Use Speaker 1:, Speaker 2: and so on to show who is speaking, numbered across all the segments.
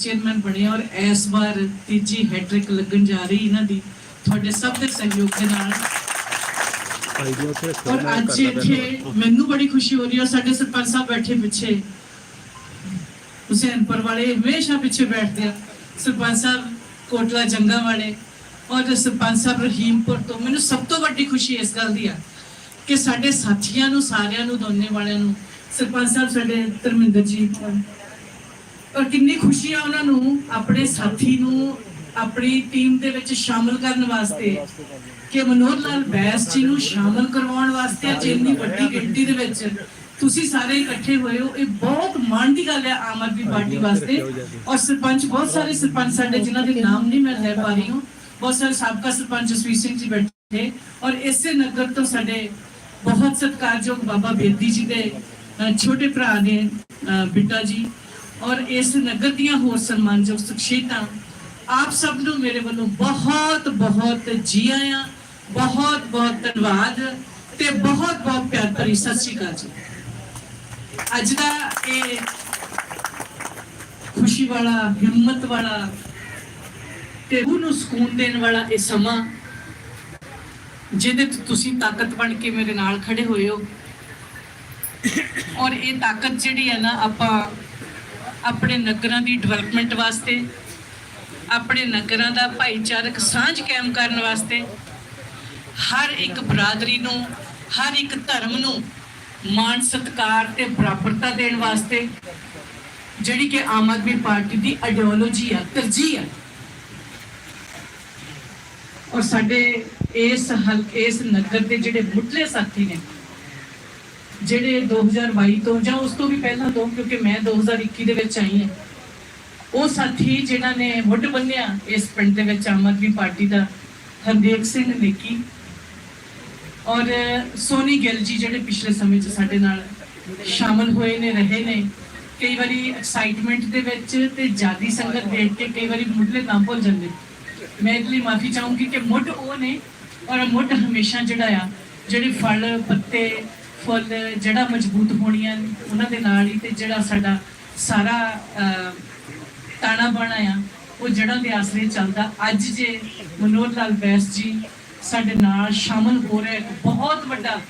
Speaker 1: Chairman ਬਣੇ ਔਰ ਇਸ ਵਾਰ ਤੀਜੀ ਹੈਟ੍ਰਿਕ ਲੱਗਣ ਜਾ ਰਹੀ ਇਹਨਾਂ ਦੀ। ਤੁਹਾਡੇ ਸਭ ਦੇ ਸਹਿਯੋਗ ਦੇ ਨਾਲ। ਔਰ ਅੱਜ ਇੱਥੇ। ਮੈਨੂੰ ਬੜੀ ਖੁਸ਼ੀ ਹੋ ਰਹੀ ਹੈ ਸਾਡੇ ਸਰਪੰਚ ਸਾਹਿਬ ਬੈਠੇ ਪਿੱਛੇ। ਹੁਸੈਨਪੁਰ ਵਾਲੇ ਹਮੇਸ਼ਾ ਪਿੱਛੇ ਬੈਠਦੇ ਆ। ਸਰਪੰਚ ਸਾਹਿਬ ਕੋਟਲਾ ਜੰਗਾ ਵਾਲੇ ਔਰ ਸਰਪੰਚ ਸਾਹਿਬ ਰਹੀਮਪੁਰ ਤੋਂ। ਮੈਨੂੰ ਸਭ ਤੋਂ ਵੱਡੀ ਖੁਸ਼ੀ ਇਸ ਗੱਲ ਦੀ ਆ ਕਿ ਸਾਡੇ ਸਾਥੀਆਂ ਨੂੰ ਸਾਰਿਆਂ ਨੂੰ ਦੋਨੇ ਵਾਲਿਆਂ ਨੂੰ ਸਰਪੰਚ ਸਾਹਿਬ ਸਾਡੇ ਧਰਮਿੰਦਰ ਜੀ ਔਰ ਕਿੰਨੀ ਖੁਸ਼ੀ ਆ ਉਹਨਾਂ ਨੂੰ ਆਪਣੇ ਸਾਥੀ ਨੂੰ ਆਪਣੀ ਟੀਮ ਦੇ ਵਿੱਚ ਸ਼ਾਮਲ ਕਰਨ ਵਾਸਤੇ ਕਿ ਮਨੋਹਰ ਲਾਲ ਬੈਸ ਜੀ ਨੂੰ ਸ਼ਾਮਲ ਕਰਵਾਉਣ ਵਾਸਤੇ ਅੱਜ ਇੰਨੀ ਵੱਡੀ ਗਿਣਤੀ ਦੇ ਵਿੱਚ ਤੁਸੀਂ ਸਾਰੇ ਇਕੱਠੇ ਹੋਏ ਹੋ। ਇਹ ਬਹੁਤ ਮਾਣ ਦੀ ਗੱਲ ਹੈ ਆਮ ਆਦਮੀ ਪਾਰਟੀ ਵਾਸਤੇ। ਔਰ ਸਰਪੰਚ ਬਹੁਤ ਸਾਰੇ ਸਰਪੰਚ ਸਾਡੇ ਜਿਨ੍ਹਾਂ ਦੇ ਨਾਮ ਨਹੀਂ ਮੈਂ ਲੈ ਪਾ ਰਹੀ ਹਾਂ। ਬਹੁਤ ਸਾਰੇ ਸਾਬਕਾ ਸਰਪੰਚ ਜਸਵੀਰ ਸਿੰਘ ਜੀ ਬੈਠੇ। ਔਰ ਇਸੇ ਨਗਰ ਤੋਂ ਸਾਡੇ ਬਹੁਤ ਸਤਿਕਾਰਯੋਗ ਬਾਬਾ ਬੇਦੀ ਜੀ ਦੇ ਛੋਟੇ ਭਰਾ ਨੇ ਅ, ਬਿੱਟਾ ਜੀ। ਔਰ ਇਸ ਨਗਰ ਦੀਆਂ ਹੋਰ ਸਨਮਾਨਯੋਗ ਸ਼ਖਸੀਅਤਾਂ, ਆਪ ਸਭ ਨੂੰ ਮੇਰੇ ਵੱਲੋਂ ਬਹੁਤ ਬਹੁਤ ਜੀ ਆਇਆਂ ਬਹੁਤ ਬਹੁਤ ਧੰਨਵਾਦ ਤੇ ਬਹੁਤ ਬਹੁਤ ਪਿਆਰ ਭਰੀ ਸਤਿ ਸ਼੍ਰੀ ਅਕਾਲ ਜੀ। ਅੱਜ ਦਾ ਇਹ ਖੁਸ਼ੀ ਵਾਲਾ, ਹਿੰਮਤ ਵਾਲਾ ਤੇ ਰੂਹ ਨੂੰ ਸਕੂਨ ਦੇਣ ਵਾਲਾ ਇਹ ਸਮਾਂ, ਜਿਹਦੇ ਤੇ ਤੁਸੀਂ ਤਾਕਤ ਬਣ ਕੇ ਮੇਰੇ ਨਾਲ ਖੜੇ ਹੋਏ ਹੋ। ਔਰ ਇਹ ਤਾਕਤ ਜਿਹੜੀ ਹੈ ਨਾ, ਆਪਾਂ ਆਪਣੇ ਨਗਰਾਂ ਦੀ ਡਿਵੈਲਪਮੈਂਟ ਵਾਸਤੇ, ਆਪਣੇ ਨਗਰਾਂ ਦਾ ਭਾਈਚਾਰਕ ਸਾਂਝ ਕਾਇਮ ਕਰਨ ਵਾਸਤੇ, ਹਰ ਇੱਕ ਬਰਾਦਰੀ ਨੂੰ, ਹਰ ਇੱਕ ਧਰਮ ਨੂੰ ਮਾਣ ਸਤਿਕਾਰ ਤੇ ਬਰਾਬਰਤਾ ਦੇਣ ਵਾਸਤੇ ਜਿਹੜੀ ਕਿ ਆਮ ਆਦਮੀ ਪਾਰਟੀ ਦੀ ਆਈਡੀਓਲੋਜੀ ਆ, ਤਰਜੀਹ ਆ। ਔਰ ਸਾਡੇ ਇਸ ਹਲਕੇ ਇਸ ਨਗਰ ਦੇ ਜਿਹੜੇ ਮੁੱਢਲੇ ਸਾਥੀ ਨੇ ਜਿਹੜੇ 2022 ਤੋਂ ਜਾਂ ਉਸ ਤੋਂ ਵੀ ਪਹਿਲਾਂ ਤੋਂ, ਕਿਉਂਕਿ ਮੈਂ 2021 ਦੇ ਵਿੱਚ ਆਈ ਹਾਂ, ਉਹ ਸਾਥੀ ਜਿਨ੍ਹਾਂ ਨੇ ਮੁੱਢ ਬੰਨਿਆ ਇਸ ਪਿੰਡ ਦੇ ਵਿੱਚ ਆਮ ਆਦਮੀ ਪਾਰਟੀ ਦਾ, ਹਰਦੇਵ ਸਿੰਘ ਨੇਕੀ ਔਰ ਸੋਨੀ ਗਿੱਲ ਜੀ ਜਿਹੜੇ ਪਿਛਲੇ ਸਮੇਂ 'ਚ ਸਾਡੇ ਨਾਲ ਸ਼ਾਮਲ ਹੋਏ ਨੇ, ਰਹੇ ਨੇ, ਕਈ ਵਾਰੀ ਐਕਸਾਈਟਮੈਂਟ ਦੇ ਵਿੱਚ ਤੇ ਜਿਆਦੀ ਸੰਗਤ ਦੇਖ ਕੇ ਕਈ ਵਾਰੀ ਮੁੱਢਲੇ ਨਾਮ ਭੁੱਲ ਜਾਂਦੇ। ਮੈਂ ਇਹਦੇ ਲਈ ਮਾਫੀ ਚਾਹੂੰਗੀ ਕਿ ਮੁੱਢ ਉਹ ਨੇ ਔਰ ਮੁੱਢ ਹਮੇਸ਼ਾ ਜਿਹੜਾ ਆ, ਜਿਹੜੇ ਫਲ, ਪੱਤੇ ਫੁੱਲ ਜਿਹੜਾ ਮਜ਼ਬੂਤ ਹੋਣੀਆਂ ਉਹਨਾਂ ਦੇ ਨਾਲ ਹੀ ਤੇ ਜਿਹੜਾ ਸਾਡਾ ਸਾਰਾ ਅਹ, ਤਾਣਾ ਬਾਣਾ ਆ ਉਹ ਜੜਾਂ ਦੇ ਆਸਰੇ ਚੱਲਦਾ। ਅੱਜ ਜੇ ਮਨੋਹਰ ਲਾਲ ਬੈਸ ਜੀ ਸਾਡੇ ਨਾਲ ਸ਼ਾਮਲ ਹੋ ਰਹੇ ਇੱਕ ਬਹੁਤ ਵੱਡਾ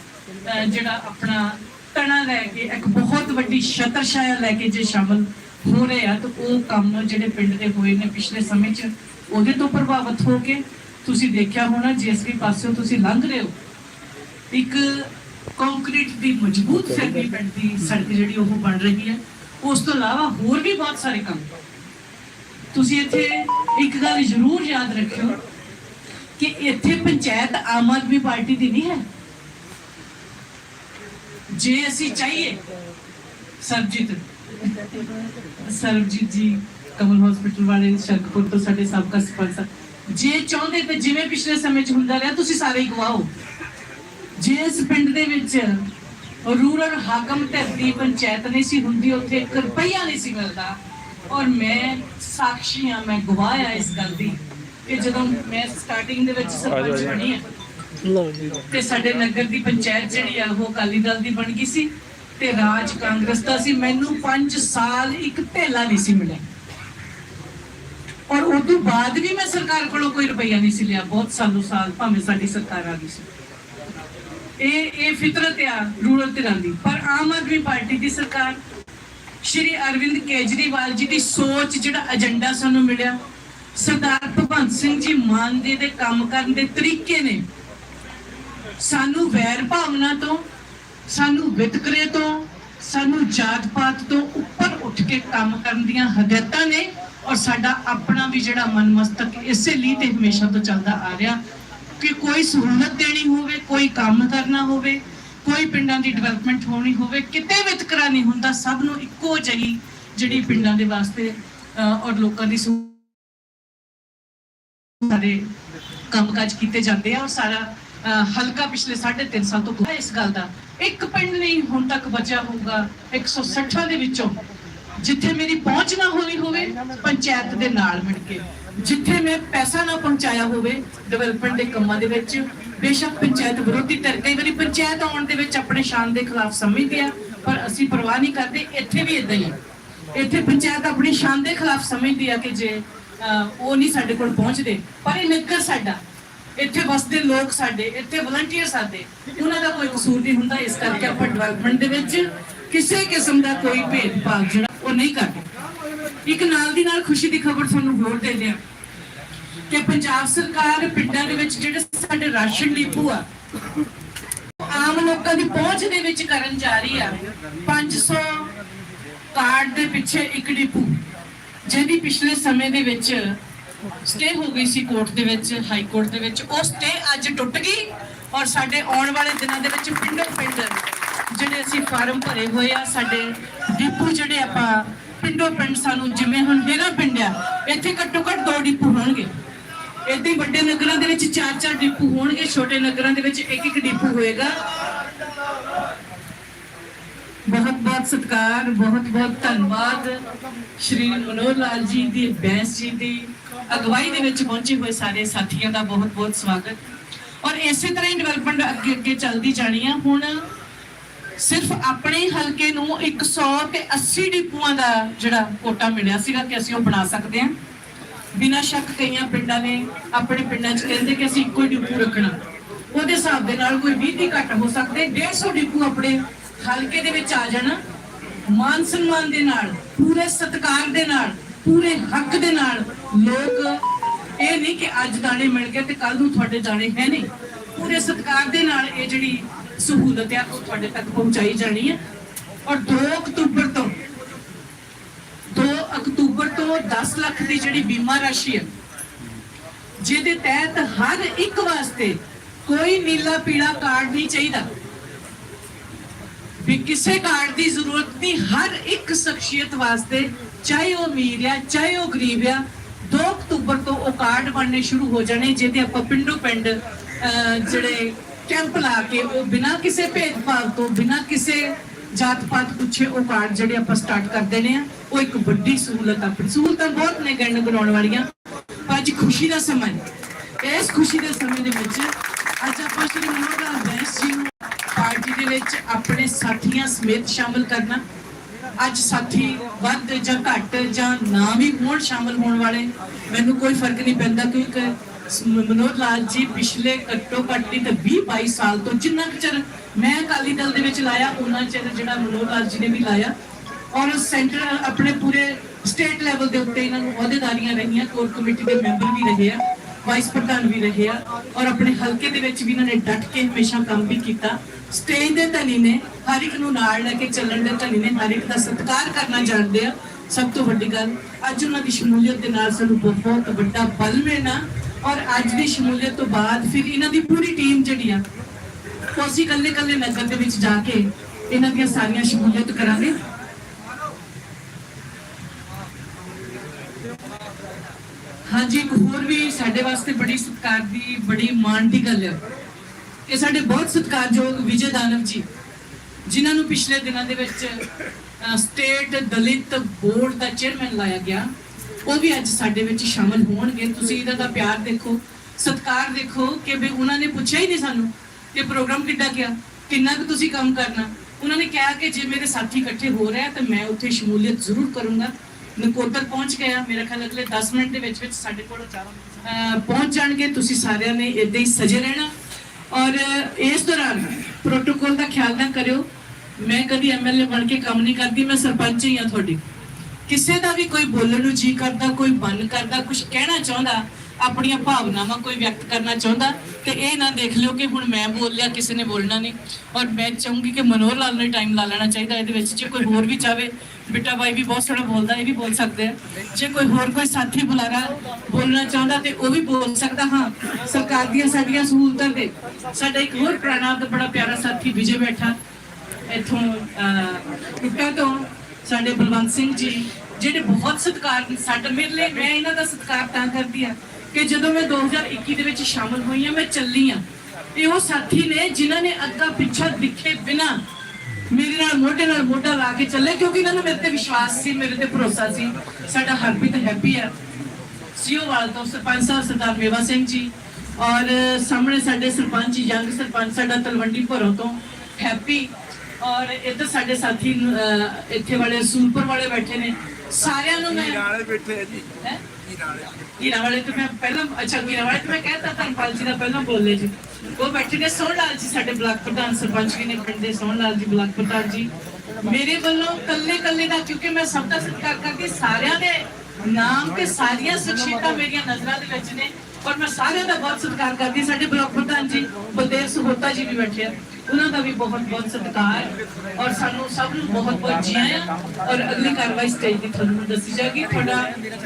Speaker 1: ਜਿਹੜਾ ਆਪਣਾ ਤਣਾ ਲੈ ਕੇ ਇੱਕ ਬਹੁਤ ਵੱਡੀ ਛਤਰਛਾਇਆ ਲੈ ਕੇ ਜੇ ਸ਼ਾਮਲ ਹੋ ਰਹੇ ਆ ਤਾਂ ਉਹ ਕੰਮ ਜਿਹੜੇ ਪਿੰਡ ਦੇ ਹੋਏ ਨੇ ਪਿਛਲੇ ਸਮੇਂ 'ਚ ਉਹਦੇ ਤੋਂ ਪ੍ਰਭਾਵਿਤ ਹੋ ਕੇ ਤੁਸੀਂ ਦੇਖਿਆ ਹੋਣਾ ਜਿਸ ਵੀ ਪਾਸਿਓਂ ਤੁਸੀਂ ਲੰਘ ਰਹੇ ਹੋ। ਇੱਕ ਕੰਕਰੀਟ ਦੀ ਮਜ਼ਬੂਤ ਪਿੰਡ ਦੀ ਸੜਕ ਜਿਹੜੀ ਉਹ ਬਣ ਰਹੀ ਹੈ। ਉਸ ਤੋਂ ਇਲਾਵਾ ਹੋਰ ਵੀ ਬਹੁਤ ਸਾਰੇ ਕੰਮ ਤੁਸੀਂ ਇੱਥੇ ਇੱਕ ਗੱਲ ਜ਼ਰੂਰ ਯਾਦ ਰੱਖਿਓ ਕਿ ਇੱਥੇ ਪੰਚਾਇਤ ਆਮ ਆਦਮੀ ਪਾਰਟੀ ਦੀ ਨਹੀਂ ਹੈ। ਜੇ ਅਸੀਂ ਚਾਹੀਏ ਸਰਬਜੀਤ ਸਰਬਜੀਤ ਜੀ ਕਮਲ ਹਸਪੀਟਲ ਵਾਲੇ ਸ਼ਰਕਪੁਰ ਤੋਂ ਸਾਡੇ ਸਾਬਕਾ ਸਰਪੰਚ ਜੇ ਚਾਹੁੰਦੇ ਤਾਂ ਜਿਵੇਂ ਪਿਛਲੇ ਸਮੇਂ 'ਚ ਹੁੰਦਾ ਰਿਹਾ ਤੁਸੀਂ ਸਾਰੇ ਗਵਾਓ। ਜੇ ਇਸ ਪਿੰਡ ਦੇ ਵਿੱਚ ਰੂਰਲ ਹਾਕਮ ਧਰਤੀ ਪੰਚਾਇਤ ਨਹੀਂ ਸੀ ਹੁੰਦੀ ਉੱਥੇ ਇੱਕ ਰੁਪਈਆ ਨਹੀਂ ਸੀ ਮਿਲਦਾ। ਔਰ ਮੈਂ ਸਾਖੀ ਹਾਂ ਮੈਂ ਗਵਾਹ ਆ ਇਸ ਗੱਲ ਦੀ ਕਿ ਜਦੋਂ ਮੈਂ ਸਟਾਰਟਿੰਗ ਦੇ ਵਿੱਚ ਸਰਪੰਚ ਬਣੀ ਤੇ ਸਾਡੇ ਨਗਰ ਦੀ ਪੰਚਾਇਤ ਜਿਹੜੀ ਆ ਉਹ ਅਕਾਲੀ ਦਲ ਦੀ ਬਣ ਗਈ ਸੀ ਤੇ ਰਾਜ ਕਾਂਗਰਸ ਦਾ ਸੀ। ਮੈਨੂੰ 5 ਸਾਲ ਇੱਕ ਢੇਲਾ ਨਹੀਂ ਸੀ ਮਿਲਿਆ। ਔਰ ਉਸ ਤੋਂ ਬਾਅਦ ਵੀ ਮੈਂ ਸਰਕਾਰ ਕੋਲੋਂ ਕੋਈ ਰੁਪਈਆ ਨਹੀਂ ਸੀ ਲਿਆ। ਬਹੁਤ ਸਾਲੋਂ ਸਾਲ ਭਾਵੇਂ ਸਾਡੀ ਸਰਕਾਰ ਆ ਗਈ ਸੀ। ਇਹ ਇਹ ਫਿਤਰਤ ਆ ਰੂਰਲ ਧਿਰਾਂ ਦੀ ਪਰ ਆਮ ਆਦਮੀ ਪਾਰਟੀ ਦੀ ਸਰਕਾਰ, ਸ਼੍ਰੀ ਅਰਵਿੰਦ ਕੇਜਰੀਵਾਲ ਜੀ ਦੀ ਸੋਚ, ਜਿਹੜਾ ਏਜੰਡਾ ਸਾਨੂੰ ਮਿਲਿਆ, ਸਰਦਾਰ ਭਗਵੰਤ ਸਿੰਘ ਜੀ ਮਾਨ ਜੀ ਦੇ ਕੰਮ ਕਰਨ ਦੇ ਤਰੀਕੇ ਨੇ। ਸਾਨੂੰ ਵੈਰ ਭਾਵਨਾ ਤੋਂ, ਸਾਨੂੰ ਵਿਤਕਰੇ ਤੋਂ, ਸਾਨੂੰ ਜਾਤ ਪਾਤ ਤੋਂ ਉੱਪਰ ਉੱਠ ਕੇ ਕੰਮ ਕਰਨ ਦੀਆਂ ਹਦਾਇਤਾਂ ਨੇ ਔਰ ਸਾਡਾ ਆਪਣਾ ਵੀ ਜਿਹੜਾ ਮਨਮਸਤਕ ਇਸੇ ਲਈ ਤੇ ਹਮੇਸ਼ਾ ਤੋਂ ਚੱਲਦਾ ਆ ਰਿਹਾ। ਕਿ ਕੋਈ ਸਹੂਲਤ ਦੇਣੀ ਹੋਵੇ ਕੋਈ ਕੰਮ ਕਰਨਾ ਹੋਵੇ ਕੋਈ ਪਿੰਡਾਂ ਦੀ ਡਿਵੈਲਪਮੈਂਟ ਹੋਣੀ ਹੋਵੇ ਕਿਤੇ ਵਿਤਕਰਾ ਨਹੀਂ ਹੁੰਦਾ ਸਭ ਨੂੰ ਇੱਕੋ ਜਿਹੀ ਜਿਹੜੀ ਪਿੰਡਾਂ ਦੇ ਵਾਸਤੇ ਔਰ ਲੋਕਾਂ ਦੀ ਸਾਰੇ ਕੰਮਕਾਜ ਕੀਤੇ ਜਾਂਦੇ ਆ ਔਰ ਸਾਰਾ ਹਲਕਾ ਪਿਛਲੇ 3.5 ਸਾਲ ਤੋਂ ਇਸ ਗੱਲ ਦਾ। ਇੱਕ ਪਿੰਡ ਨਹੀਂ ਹੁਣ ਤੱਕ ਬਚਿਆ ਹੋਊਗਾ 160 ਦੇ ਵਿੱਚੋਂ। ਜਿੱਥੇ ਮੇਰੀ ਪਹੁੰਚ ਨਾ ਹੋਈ ਹੋਵੇ ਪੰਚਾਇਤ ਦੇ ਨਾਲ ਮਿਲ ਕੇ। ਜਿੱਥੇ ਮੈਂ ਪੈਸਾ ਨਾ ਪਹੁੰਚਾਇਆ ਹੋਵੇ ਡਿਵੈਲਪਮੈਂਟ ਦੇ ਕੰਮਾਂ ਦੇ ਵਿੱਚ, ਬੇਸ਼ੱਕ ਪੰਚਾਇਤ ਵਿਰੋਧੀ ਧਿਰ ਕਈ ਵਾਰੀ ਪੰਚਾਇਤ ਆਉਣ ਦੇ ਵਿੱਚ ਆਪਣੇ ਸ਼ਾਨ ਦੇ ਖਿਲਾਫ ਸਮਝਦੇ ਆ, ਪਰ ਅਸੀਂ ਪਰਵਾਹ ਨਹੀਂ ਕਰਦੇ, ਇੱਥੇ ਵੀ ਇਦਾਂ ਹੀ ਆ। ਇੱਥੇ ਪੰਚਾਇਤ ਆਪਣੀ ਸ਼ਾਨ ਦੇ ਖਿਲਾਫ ਸਮਝਦੀ ਆ ਕਿ ਜੇ ਉਹ ਨਹੀਂ ਸਾਡੇ ਕੋਲ ਪਹੁੰਚਦੇ, ਪਰ ਇਹ ਨਗਰ ਸਾਡਾ, ਇੱਥੇ ਵਸਦੇ ਲੋਕ ਸਾਡੇ, ਇੱਥੇ ਵਲੰਟੀਅਰ ਸਾਡੇ, ਉਹਨਾਂ ਦਾ ਕੋਈ ਕਸੂਰ ਨਹੀਂ ਹੁੰਦਾ, ਇਸ ਕਰਕੇ ਆਪਾਂ ਡਿਵੈਲਪਮੈਂਟ ਦੇ ਵਿੱਚ ਕਿਸੇ ਕਿਸਮ ਦਾ ਕੋਈ ਭੇਦਭਾਵ ਜਿਹੜਾ ਉਹ ਨਹੀਂ ਕਰਦੇ। ਇੱਕ ਨਾਲ ਦੀ ਨਾਲ ਖੁਸ਼ੀ ਦੀ ਖਬਰ ਤੁਹਾਨੂੰ ਹੋਰ ਦੇ ਦਿਆਂ ਕਿ ਪੰਜਾਬ ਸਰਕਾਰ ਪਿੰਡਾਂ ਦੇ ਵਿੱਚ ਜਿਹੜੇ ਸਾਡੇ ਰਾਸ਼ਨ ਡਿਪੂ ਆ, ਆਮ ਲੋਕਾਂ ਦੀ ਪਹੁੰਚ ਦੇ ਵਿੱਚ ਕਰਨ ਜਾ ਰਹੀ ਆ 500 ਕਾਰਡ ਦੇ ਪਿੱਛੇ ਇੱਕ ਡਿਪੂ, ਜਿਹਦੀ ਪਿਛਲੇ ਸਮੇਂ ਦੇ ਵਿੱਚ ਸਟੇ ਹੋ ਗਈ ਸੀ ਕੋਰਟ ਦੇ ਵਿੱਚ, ਹਾਈ ਕੋਰਟ ਦੇ ਵਿੱਚ, ਉਹ ਸਟੇ ਅੱਜ ਟੁੱਟ ਗਈ ਔਰ ਸਾਡੇ ਆਉਣ ਵਾਲੇ ਦਿਨਾਂ ਦੇ ਵਿੱਚ ਪਿੰਡੋਂ ਪਿੰਡ ਜਿਹੜੇ ਅਸੀਂ ਫਾਰਮ ਭਰੇ ਹੋਏ ਆ, ਸਾਡੇ ਡਿਪੂ ਜਿਹੜੇ ਆਪਾਂ ਪਿੰਡੋਂ ਪਿੰਡ ਸਾਨੂੰ ਜਿਵੇਂ ਹੁਣ ਮੇਰਾ ਪਿੰਡ ਆ, ਇੱਥੇ ਘੱਟੋ ਘੱਟ ਦੋ ਡਿਪੂ ਹੋਣਗੇ। ਏਦਾਂ ਵੱਡੇ ਨਗਰਾਂ ਦੇ ਵਿੱਚ ਚਾਰ ਚਾਰ ਡਿਪੂ ਹੋਣਗੇ, ਛੋਟੇ ਨਗਰਾਂ ਦੇ ਵਿੱਚ ਇੱਕ ਇੱਕ ਡਿਪੂ ਹੋਏਗਾ। ਬਹੁਤ ਬਹੁਤ ਸਤਿਕਾਰ, ਬਹੁਤ ਬਹੁਤ ਧੰਨਵਾਦ ਸ਼੍ਰੀ ਮਨੋਹਰ ਲਾਲ ਜੀ ਦੀ, ਬੈਂਸ ਜੀ ਦੀ ਅਗਵਾਈ ਦੇ ਵਿੱਚ ਪਹੁੰਚੇ ਹੋਏ ਸਾਰੇ ਸਾਥੀਆਂ ਦਾ ਬਹੁਤ ਬਹੁਤ ਸਵਾਗਤ। ਔਰ ਇਸੇ ਤਰ੍ਹਾਂ ਹੀ ਡਿਵੈਲਪਮੈਂਟ ਅੱਗੇ ਅੱਗੇ ਚੱਲਦੀ ਜਾਣੀ ਆ। ਹੁਣ ਸਿਰਫ ਆਪਣੇ ਹਲਕੇ ਨੂੰ 100 ਤੇ 80 ਡਿਪੂਆਂ ਦਾ ਜਿਹੜਾ ਕੋਟਾ ਮਿਲਿਆ ਸੀਗਾ ਕਿ ਅਸੀਂ ਉਹ ਬਣਾ ਸਕਦੇ ਹਾਂ। ਬਿਨਾਂ ਸ਼ੱਕ ਕਈਆਂ ਪਿੰਡਾਂ ਨੇ ਆਪਣੇ ਪਿੰਡਾਂ 'ਚ ਕਹਿੰਦੇ ਕਿ ਅਸੀਂ ਇੱਕੋ ਡਿਪੂ ਰੱਖਣਾ। ਉਹਦੇ ਹਿਸਾਬ ਦੇ ਨਾਲ ਕੋਈ 20 ਦੀ ਘੱਟ ਹੋ ਸਕਦੇ 150 ਡਿਪੂ ਆਪਣੇ ਹਲਕੇ ਦੇ ਵਿੱਚ ਆ ਜਾਣਾ। ਮਾਨ ਸਨਮਾਨ ਦੇ ਨਾਲ, ਪੂਰੇ ਸਤਿਕਾਰ ਦੇ ਨਾਲ, ਪੂਰੇ ਹੱਕ ਦੇ ਨਾਲ ਲੋਕ ਇਹ ਨਹੀਂ ਕਿ ਅੱਜ ਦਾਣੇ ਮਿਲ ਗਏ ਤੇ ਕੱਲ ਨੂੰ ਤੁਹਾਡੇ ਦਾਣੇ ਹੈ ਨਹੀਂ। ਪੂਰੇ ਸਤਿਕਾਰ ਦੇ ਨਾਲ ਇਹ ਜਿਹੜੀ ਸਹੂਲਤ ਆ ਉਹ ਤੁਹਾਡੇ ਤੱਕ ਪਹੁੰਚਾਈ ਜਾਣੀ ਹੈ ਔਰ 2 ਅਕਤੂਬਰ ਤੋਂ 2 ਅਕਤੂਬਰ ਤੋਂ 10 ਲੱਖ ਦੀ ਜਿਹੜੀ ਬੀਮਾ ਰਾਸ਼ੀ ਹੈ ਜਿਹਦੇ ਤਹਿਤ ਹਰ ਇੱਕ ਵਾਸਤੇ ਕੋਈ ਨੀਲਾ ਪੀਲਾ ਕਾਰਡ ਨਹੀਂ ਚਾਹੀਦਾ। ਵੀ ਕਿਸੇ ਕਾਰਡ ਦੀ ਜ਼ਰੂਰਤ ਨਹੀਂ ਹਰ ਇੱਕ ਸ਼ਖਸੀਅਤ ਵਾਸਤੇ ਚਾਹੇ ਉਹ ਅਮੀਰ ਆ ਚਾਹੇ ਉਹ ਗਰੀਬ ਆ 2 ਅਕਤੂਬਰ ਤੋਂ ਉਹ ਕਾਰਡ ਬਣਨੇ ਸ਼ੁਰੂ ਹੋ ਜਾਣੇ ਜਿਹਦੇ ਆਪਾਂ ਪਿੰਡੋਂ ਪਿੰਡ ਅਹ, ਜਿਹੜੇ ਕੈਂਪ ਲਾ ਕੇ ਉਹ ਬਿਨਾਂ ਕਿਸੇ ਭੇਦਭਾਵ ਤੋਂ, ਬਿਨਾਂ ਕਿਸੇ ਜਾਤ ਪਾਤ ਪੁੱਛੇ ਉਹ ਕਾਰਡ ਜਿਹੜੇ ਆਪਾਂ ਸਟਾਰਟ ਕਰ ਦੇਣੇ ਆ, ਉਹ ਇੱਕ ਵੱਡੀ ਸਹੂਲਤ ਆਪਣੀ ਸਹੂਲਤਾਂ ਬਹੁਤ ਨੇ ਗਣ ਬਣਾਉਣ ਵਾਲੀਆਂ ਅੱਜ ਖੁਸ਼ੀ ਦਾ ਸਮਾਂ ਇਸ ਖੁਸ਼ੀ ਦੇ ਸਮੇਂ ਦੇ ਵਿੱਚ ਅੱਜ ਆਪਾਂ ਸ਼੍ਰੀ ਮਨੋਹਰ ਬੈਂਸ ਜੀ ਨੂੰ ਪਾਰਟੀ ਦੇ ਵਿੱਚ ਆਪਣੇ ਸਾਥੀਆਂ ਸਮੇਤ ਸ਼ਾਮਲ ਕਰਨਾ। ਅੱਜ ਸਾਥੀ ਵੱਧ ਜਾਂ ਘੱਟ ਜਾਂ ਨਾ ਵੀ ਹੋਣ ਸ਼ਾਮਲ ਹੋਣ ਵਾਲੇ, ਮੈਨੂੰ ਕੋਈ ਫ਼ਰਕ ਨਹੀਂ ਪੈਂਦਾ ਕਿਉਂਕਿ ਸ- ਮਨੋਹਰ ਲਾਲ ਜੀ ਪਿਛਲੇ ਘੱਟੋ ਘੱਟ ਨਹੀਂ ਤਾਂ 20 22 ਸਾਲ ਤੋਂ ਜਿੰਨਾ ਚਿਰ ਮੈਂ ਅਕਾਲੀ ਦਲ ਦੇ ਵਿੱਚ ਲਾਇਆ ਉਹਨਾਂ ਚਿਰ ਜਿਹੜਾ ਮਨੋਹਰ ਲਾਲ ਜੀ ਨੇ ਵੀ ਲਾਇਆ। ਔਰ ਸੈਂਟਰ ਆਪਣੇ ਪੂਰੇ ਸਟੇਟ ਲੈਵਲ ਦੇ ਉੱਤੇ ਇਹਨਾਂ ਨੂੰ ਅਹੁਦੇਦਾਰੀਆਂ ਰਹੀਆਂ, ਕੋਰ ਕਮੇਟੀ ਦੇ ਮੈਂਬਰ ਵੀ ਰਹੇ ਆ ਵਾਈਸ ਪ੍ਰਧਾਨ ਵੀ ਰਹੇ ਆ, ਔਰ ਆਪਣੇ ਹਲਕੇ ਦੇ ਵਿੱਚ ਵੀ ਇਹਨਾਂ ਨੇ ਡਟ ਕੇ ਹਮੇਸ਼ਾ ਕੰਮ ਵੀ ਕੀਤਾ। ਸਟੇਜ ਦੇ ਧਨੀ ਨੇ, ਹਰ ਇੱਕ ਨੂੰ ਨਾਲ ਲੈ ਕੇ ਚੱਲਣ ਦੇ ਧਨੀ ਨੇ, ਹਰ ਇੱਕ ਦਾ ਸਤਿਕਾਰ ਕਰਨਾ ਜਾਣਦੇ ਆ। ਸਭ ਤੋਂ ਵੱਡੀ ਗੱਲ, ਅੱਜ ਉਹਨਾਂ ਦੀ ਸ਼ਮੂਲੀਅਤ ਦੇ ਨਾਲ ਸਾਨੂੰ ਬਹੁਤ ਵੱਡਾ ਬਲ ਮਿਲਣਾ। ਔਰ ਅੱਜ ਦੀ ਸ਼ਮੂਲੀਅਤ ਤੋਂ ਬਾਅਦ ਫਿਰ ਇਹਨਾਂ ਦੀ ਪੂਰੀ ਟੀਮ ਜਿਹੜੀ ਆ, ਉਹ ਅਸੀਂ ਕੱਲੇ ਕੱਲੇ ਨਗਰ ਦੇ ਵਿੱਚ ਜਾ ਕੇ ਇਹਨਾਂ ਦੀਆਂ ਸਾਰੀਆਂ ਸ਼ਮੂਲੀਅਤ ਕਰਾਂਗੇ। ਹਾਂਜੀ, ਇੱਕ ਹੋਰ ਵੀ ਸਾਡੇ ਵਾਸਤੇ ਬੜੀ ਸਤਿਕਾਰ ਦੀ, ਬੜੀ ਮਾਣ ਦੀ ਗੱਲ ਹੈ ਇਹ ਸਾਡੇ ਬਹੁਤ ਸਤਿਕਾਰਯੋਗ ਵਿਜੇ ਦਾਨਵ ਜੀ, ਜਿਨ੍ਹਾਂ ਨੂੰ ਪਿਛਲੇ ਦਿਨਾਂ ਦੇ ਵਿੱਚ ਸਟੇਟ ਦਲਿਤ ਬੋਰਡ ਦਾ ਚੇਅਰਮੈਨ ਲਾਇਆ ਗਿਆ। ਉਹ ਵੀ ਅੱਜ ਸਾਡੇ ਵਿੱਚ ਸ਼ਾਮਲ ਹੋਣਗੇ। ਤੁਸੀਂ ਇਹਨਾਂ ਦਾ ਪਿਆਰ ਦੇਖੋ, ਸਤਿਕਾਰ ਦੇਖੋ ਕਿ ਵੀ ਉਹਨਾਂ ਨੇ ਪੁੱਛਿਆ ਹੀ ਨਹੀਂ ਸਾਨੂੰ ਕਿ ਪ੍ਰੋਗਰਾਮ ਕਿੱਦਾਂ ਗਿਆ ਕਿੰਨਾ ਕੁ ਤੁਸੀਂ ਕੰਮ ਕਰਨਾ। ਉਹਨਾਂ ਨੇ ਕਿਹਾ ਕਿ ਜੇ ਮੇਰੇ ਸਾਥੀ ਇਕੱਠੇ ਹੋ ਰਹੇ ਆ ਤਾਂ ਮੈਂ ਉੱਥੇ ਸ਼ਮੂਲੀਅਤ ਜ਼ਰੂਰ ਕਰੂੰਗਾ। ਨਕੋਦਰ ਪਹੁੰਚ ਗਿਆ, ਮੇਰਾ ਖਿਆਲ ਅਗਲੇ 10 ਮਿੰਟ ਦੇ ਵਿੱਚ ਵਿੱਚ ਸਾਡੇ ਕੋਲ ਪਹੁੰਚ ਜਾਣਗੇ, ਤੁਸੀਂ ਸਾਰਿਆਂ ਨੇ ਇਦਾਂ ਹੀ ਸਜੇ ਰਹਿਣਾ। ਔਰ ਇਸ ਦੌਰਾਨ ਪ੍ਰੋਟੋਕੋਲ ਦਾ ਖਿਆਲ ਨਾ ਕਰਿਓ। ਮੈਂ ਕਦੀ ਐਮਐਲਏ ਬਣ ਕੇ ਕੰਮ ਨਹੀਂ ਕਰਦੀ, ਮੈਂ ਸਰਪੰਚ ਹੀ ਹਾਂ ਤੁਹਾਡੀ। ਕਿਸੇ ਦਾ ਵੀ ਕੋਈ ਬੋਲਣ ਨੂੰ ਜੀ ਕਰਦਾ, ਕੋਈ ਮਨ ਕਰਦਾ ਕੁਝ ਕਹਿਣਾ ਚਾਹੁੰਦਾ, ਆਪਣੀਆਂ ਭਾਵਨਾਵਾਂ ਕੋਈ ਵਿਅਕਤ ਕਰਨਾ ਚਾਹੁੰਦਾ, ਤੇ ਇਹ ਨਾ ਦੇਖ ਲਿਓ ਕਿ ਹੁਣ ਮੈਂ ਬੋਲ ਲਿਆ, ਕਿਸੇ ਨੇ ਬੋਲਣਾ ਨਹੀਂ। ਔਰ ਮੈਂ ਚਾਹੂੰਗੀ ਕਿ ਮਨੋਹਰ ਲਾਲ ਨੇ ਟਾਈਮ ਲਾ ਲੈਣਾ ਚਾਹੀਦਾ ਇਹਦੇ ਵਿੱਚ। ਜੇ ਕੋਈ ਹੋਰ ਵੀ ਚਾਵੇ, ਬਿੱਟਾ ਬਾਈ ਵੀ ਬਹੁਤ ਸੋਹਣਾ ਬੋਲਦਾ, ਇਹ ਵੀ ਬੋਲ ਸਕਦੇ ਆ। ਜੇ ਕੋਈ ਹੋਰ ਕੋਈ ਸਾਥੀ ਬੁਲਾਰਾ ਬੋਲਣਾ ਚਾਹੁੰਦਾ ਤੇ ਉਹ ਵੀ ਬੋਲ ਸਕਦਾ, ਹਾਂ, ਸਰਕਾਰ ਦੀਆਂ ਸਾਡੀਆਂ ਸਹੂਲਤਾਂ ਦੇ ਸਾਡਾ ਇੱਕ ਹੋਰ ਪੁਰਾਣਾ ਤੇ ਬੜਾ ਪਿਆਰਾ ਸਾਥੀ ਵਿਜੇ ਬੈਠਾ, ਇੱਥੋਂ ਟੁੱਟਾ ਤੋਂ, ਸਾਡੇ ਬਲਵੰਤ ਸਿੰਘ ਜੀ। ਜਿਹੜੇ ਬਹੁਤ ਸਤਿਕਾਰ ਸਾਡੇ ਮੇਰੇ ਲਈ ਮੈਂ ਇਹਨਾਂ ਦਾ ਸਤਿਕਾਰ ਤਾਂ ਕਰਦੀ ਆ ਕਿ ਜਦੋਂ ਮੈਂ 2021 ਦੇ ਵਿੱਚ ਸ਼ਾਮਲ ਹੋਈ ਆ ਮੈਂ ਚੱਲੀ ਆ ਇਹ ਉਹ ਸਾਥੀ ਨੇ ਜਿਨ੍ਹਾਂ ਨੇ ਅੱਗਾ ਪਿੱਛਾ ਦਿਖੇ ਬਿਨਾ ਮੇਰੇ ਨਾਲ ਮੋਢੇ ਨਾਲ ਮੋਢਾ ਲਾ ਕੇ ਚੱਲੇ, ਕਿਉਂਕਿ ਇਹਨਾਂ ਨੂੰ ਮੇਰੇ ਤੇ ਵਿਸ਼ਵਾਸ ਸੀ, ਮੇਰੇ ਤੇ ਭਰੋਸਾ ਸੀ। ਸਾਡਾ ਹਰਪ੍ਰੀਤ ਹੈਪੀ ਆ। ਸੀਓ ਵਾਲ ਤੋਂ ਸਰਪੰਚ ਸਾਹਿਬ ਸਰਦਾਰ ਮੇਵਾ ਸਿੰਘ ਜੀ ਔਰ ਸਾਹਮਣੇ ਸਾਡੇ ਸਰਪੰਚ ਯੰਗ ਸਰਪੰਚ ਸਾਡਾ ਤਲਵੰਡੀ ਭਰੋ ਤੋਂ ਹੈਪੀ ਔਰ ਇੱਧਰ ਸਾਡੇ ਸਾਥੀ ਇੱਥੇ ਵਾਲੇ ਸੂਪਰ ਵਾਲੇ ਬੈਠੇ ਨੇ। ਸਾਰਿਆਂ ਨੂੰ ਮੈਂ
Speaker 2: ਨਾਲੇ ਬੈਠੇ ਆ ਜੀ।
Speaker 1: ਹੈਂ?
Speaker 2: ਨਾਲੇ
Speaker 1: ਗੀਰਾ ਵਾਲੇ ਤੇ ਮੈਂ ਪਹਿਲਾਂ ਅੱਛਾ ਗੀਰਾ ਵਾਲੇ ਤੇ ਮੈਂ ਕਹਿਤਾ ਧਰਮਪਾਲ ਜੀ ਦਾ ਪਹਿਲਾਂ ਬੋਲੇ ਜੀ। ਉਹ ਬੈਠੇ ਨੇ ਸੋਹਣ ਲਾਲ ਜੀ ਸਾਡੇ ਬਲਾਕ ਪ੍ਰਧਾਨ ਸਰਪੰਚ ਜੀ ਨੇ ਪਿੰਡ ਦੇ ਸੋਹਣ ਲਾਲ ਜੀ ਬਲਾਕ ਪ੍ਰਧਾਨ ਜੀ। ਮੇਰੇ ਵੱਲੋਂ ਕੱਲੇ ਕੱਲੇ ਦਾ ਕਿਉਂਕਿ ਮੈਂ ਸਭ ਦਾ ਸਤਿਕਾਰ ਕਰਦੀ ਸਾਰਿਆਂ ਦੇ ਨਾਮ ਤੇ ਸਾਰੀਆਂ ਸ਼ਖਸੀਅਤਾਂ ਮੇਰੀਆਂ ਨਜ਼ਰਾਂ ਦੇ ਵਿੱਚ ਨੇ ਔਰ ਮੈਂ ਸਾਰਿਆਂ ਦਾ ਬਹੁਤ ਸਤਿਕਾਰ ਕਰਦੀ ਸਾਡੇ ਬਲਾਕ ਪ੍ਰਧਾਨ ਜੀ ਬਲਦੇਵ ਸੁਹੋਤਾ ਜੀ ਵੀ ਬੈਠੇ ਆ। ਉਹਨਾਂ ਦਾ ਵੀ ਬਹੁਤ ਬਹੁਤ ਸਤਿਕਾਰ ਔਰ ਸਾਨੂੰ ਸਭ ਨੂੰ ਬਹੁਤ ਬਹੁਤ ਜੀ ਆਇਆਂ ਔਰ ਅਗਲੀ ਕਾਰਵਾਈ ਸਟੇਜ ਦੀ ਤੁਹਾਨੂੰ ਦੱਸੀ ਜਾਏਗੀ। ਤੁਹਾਡਾ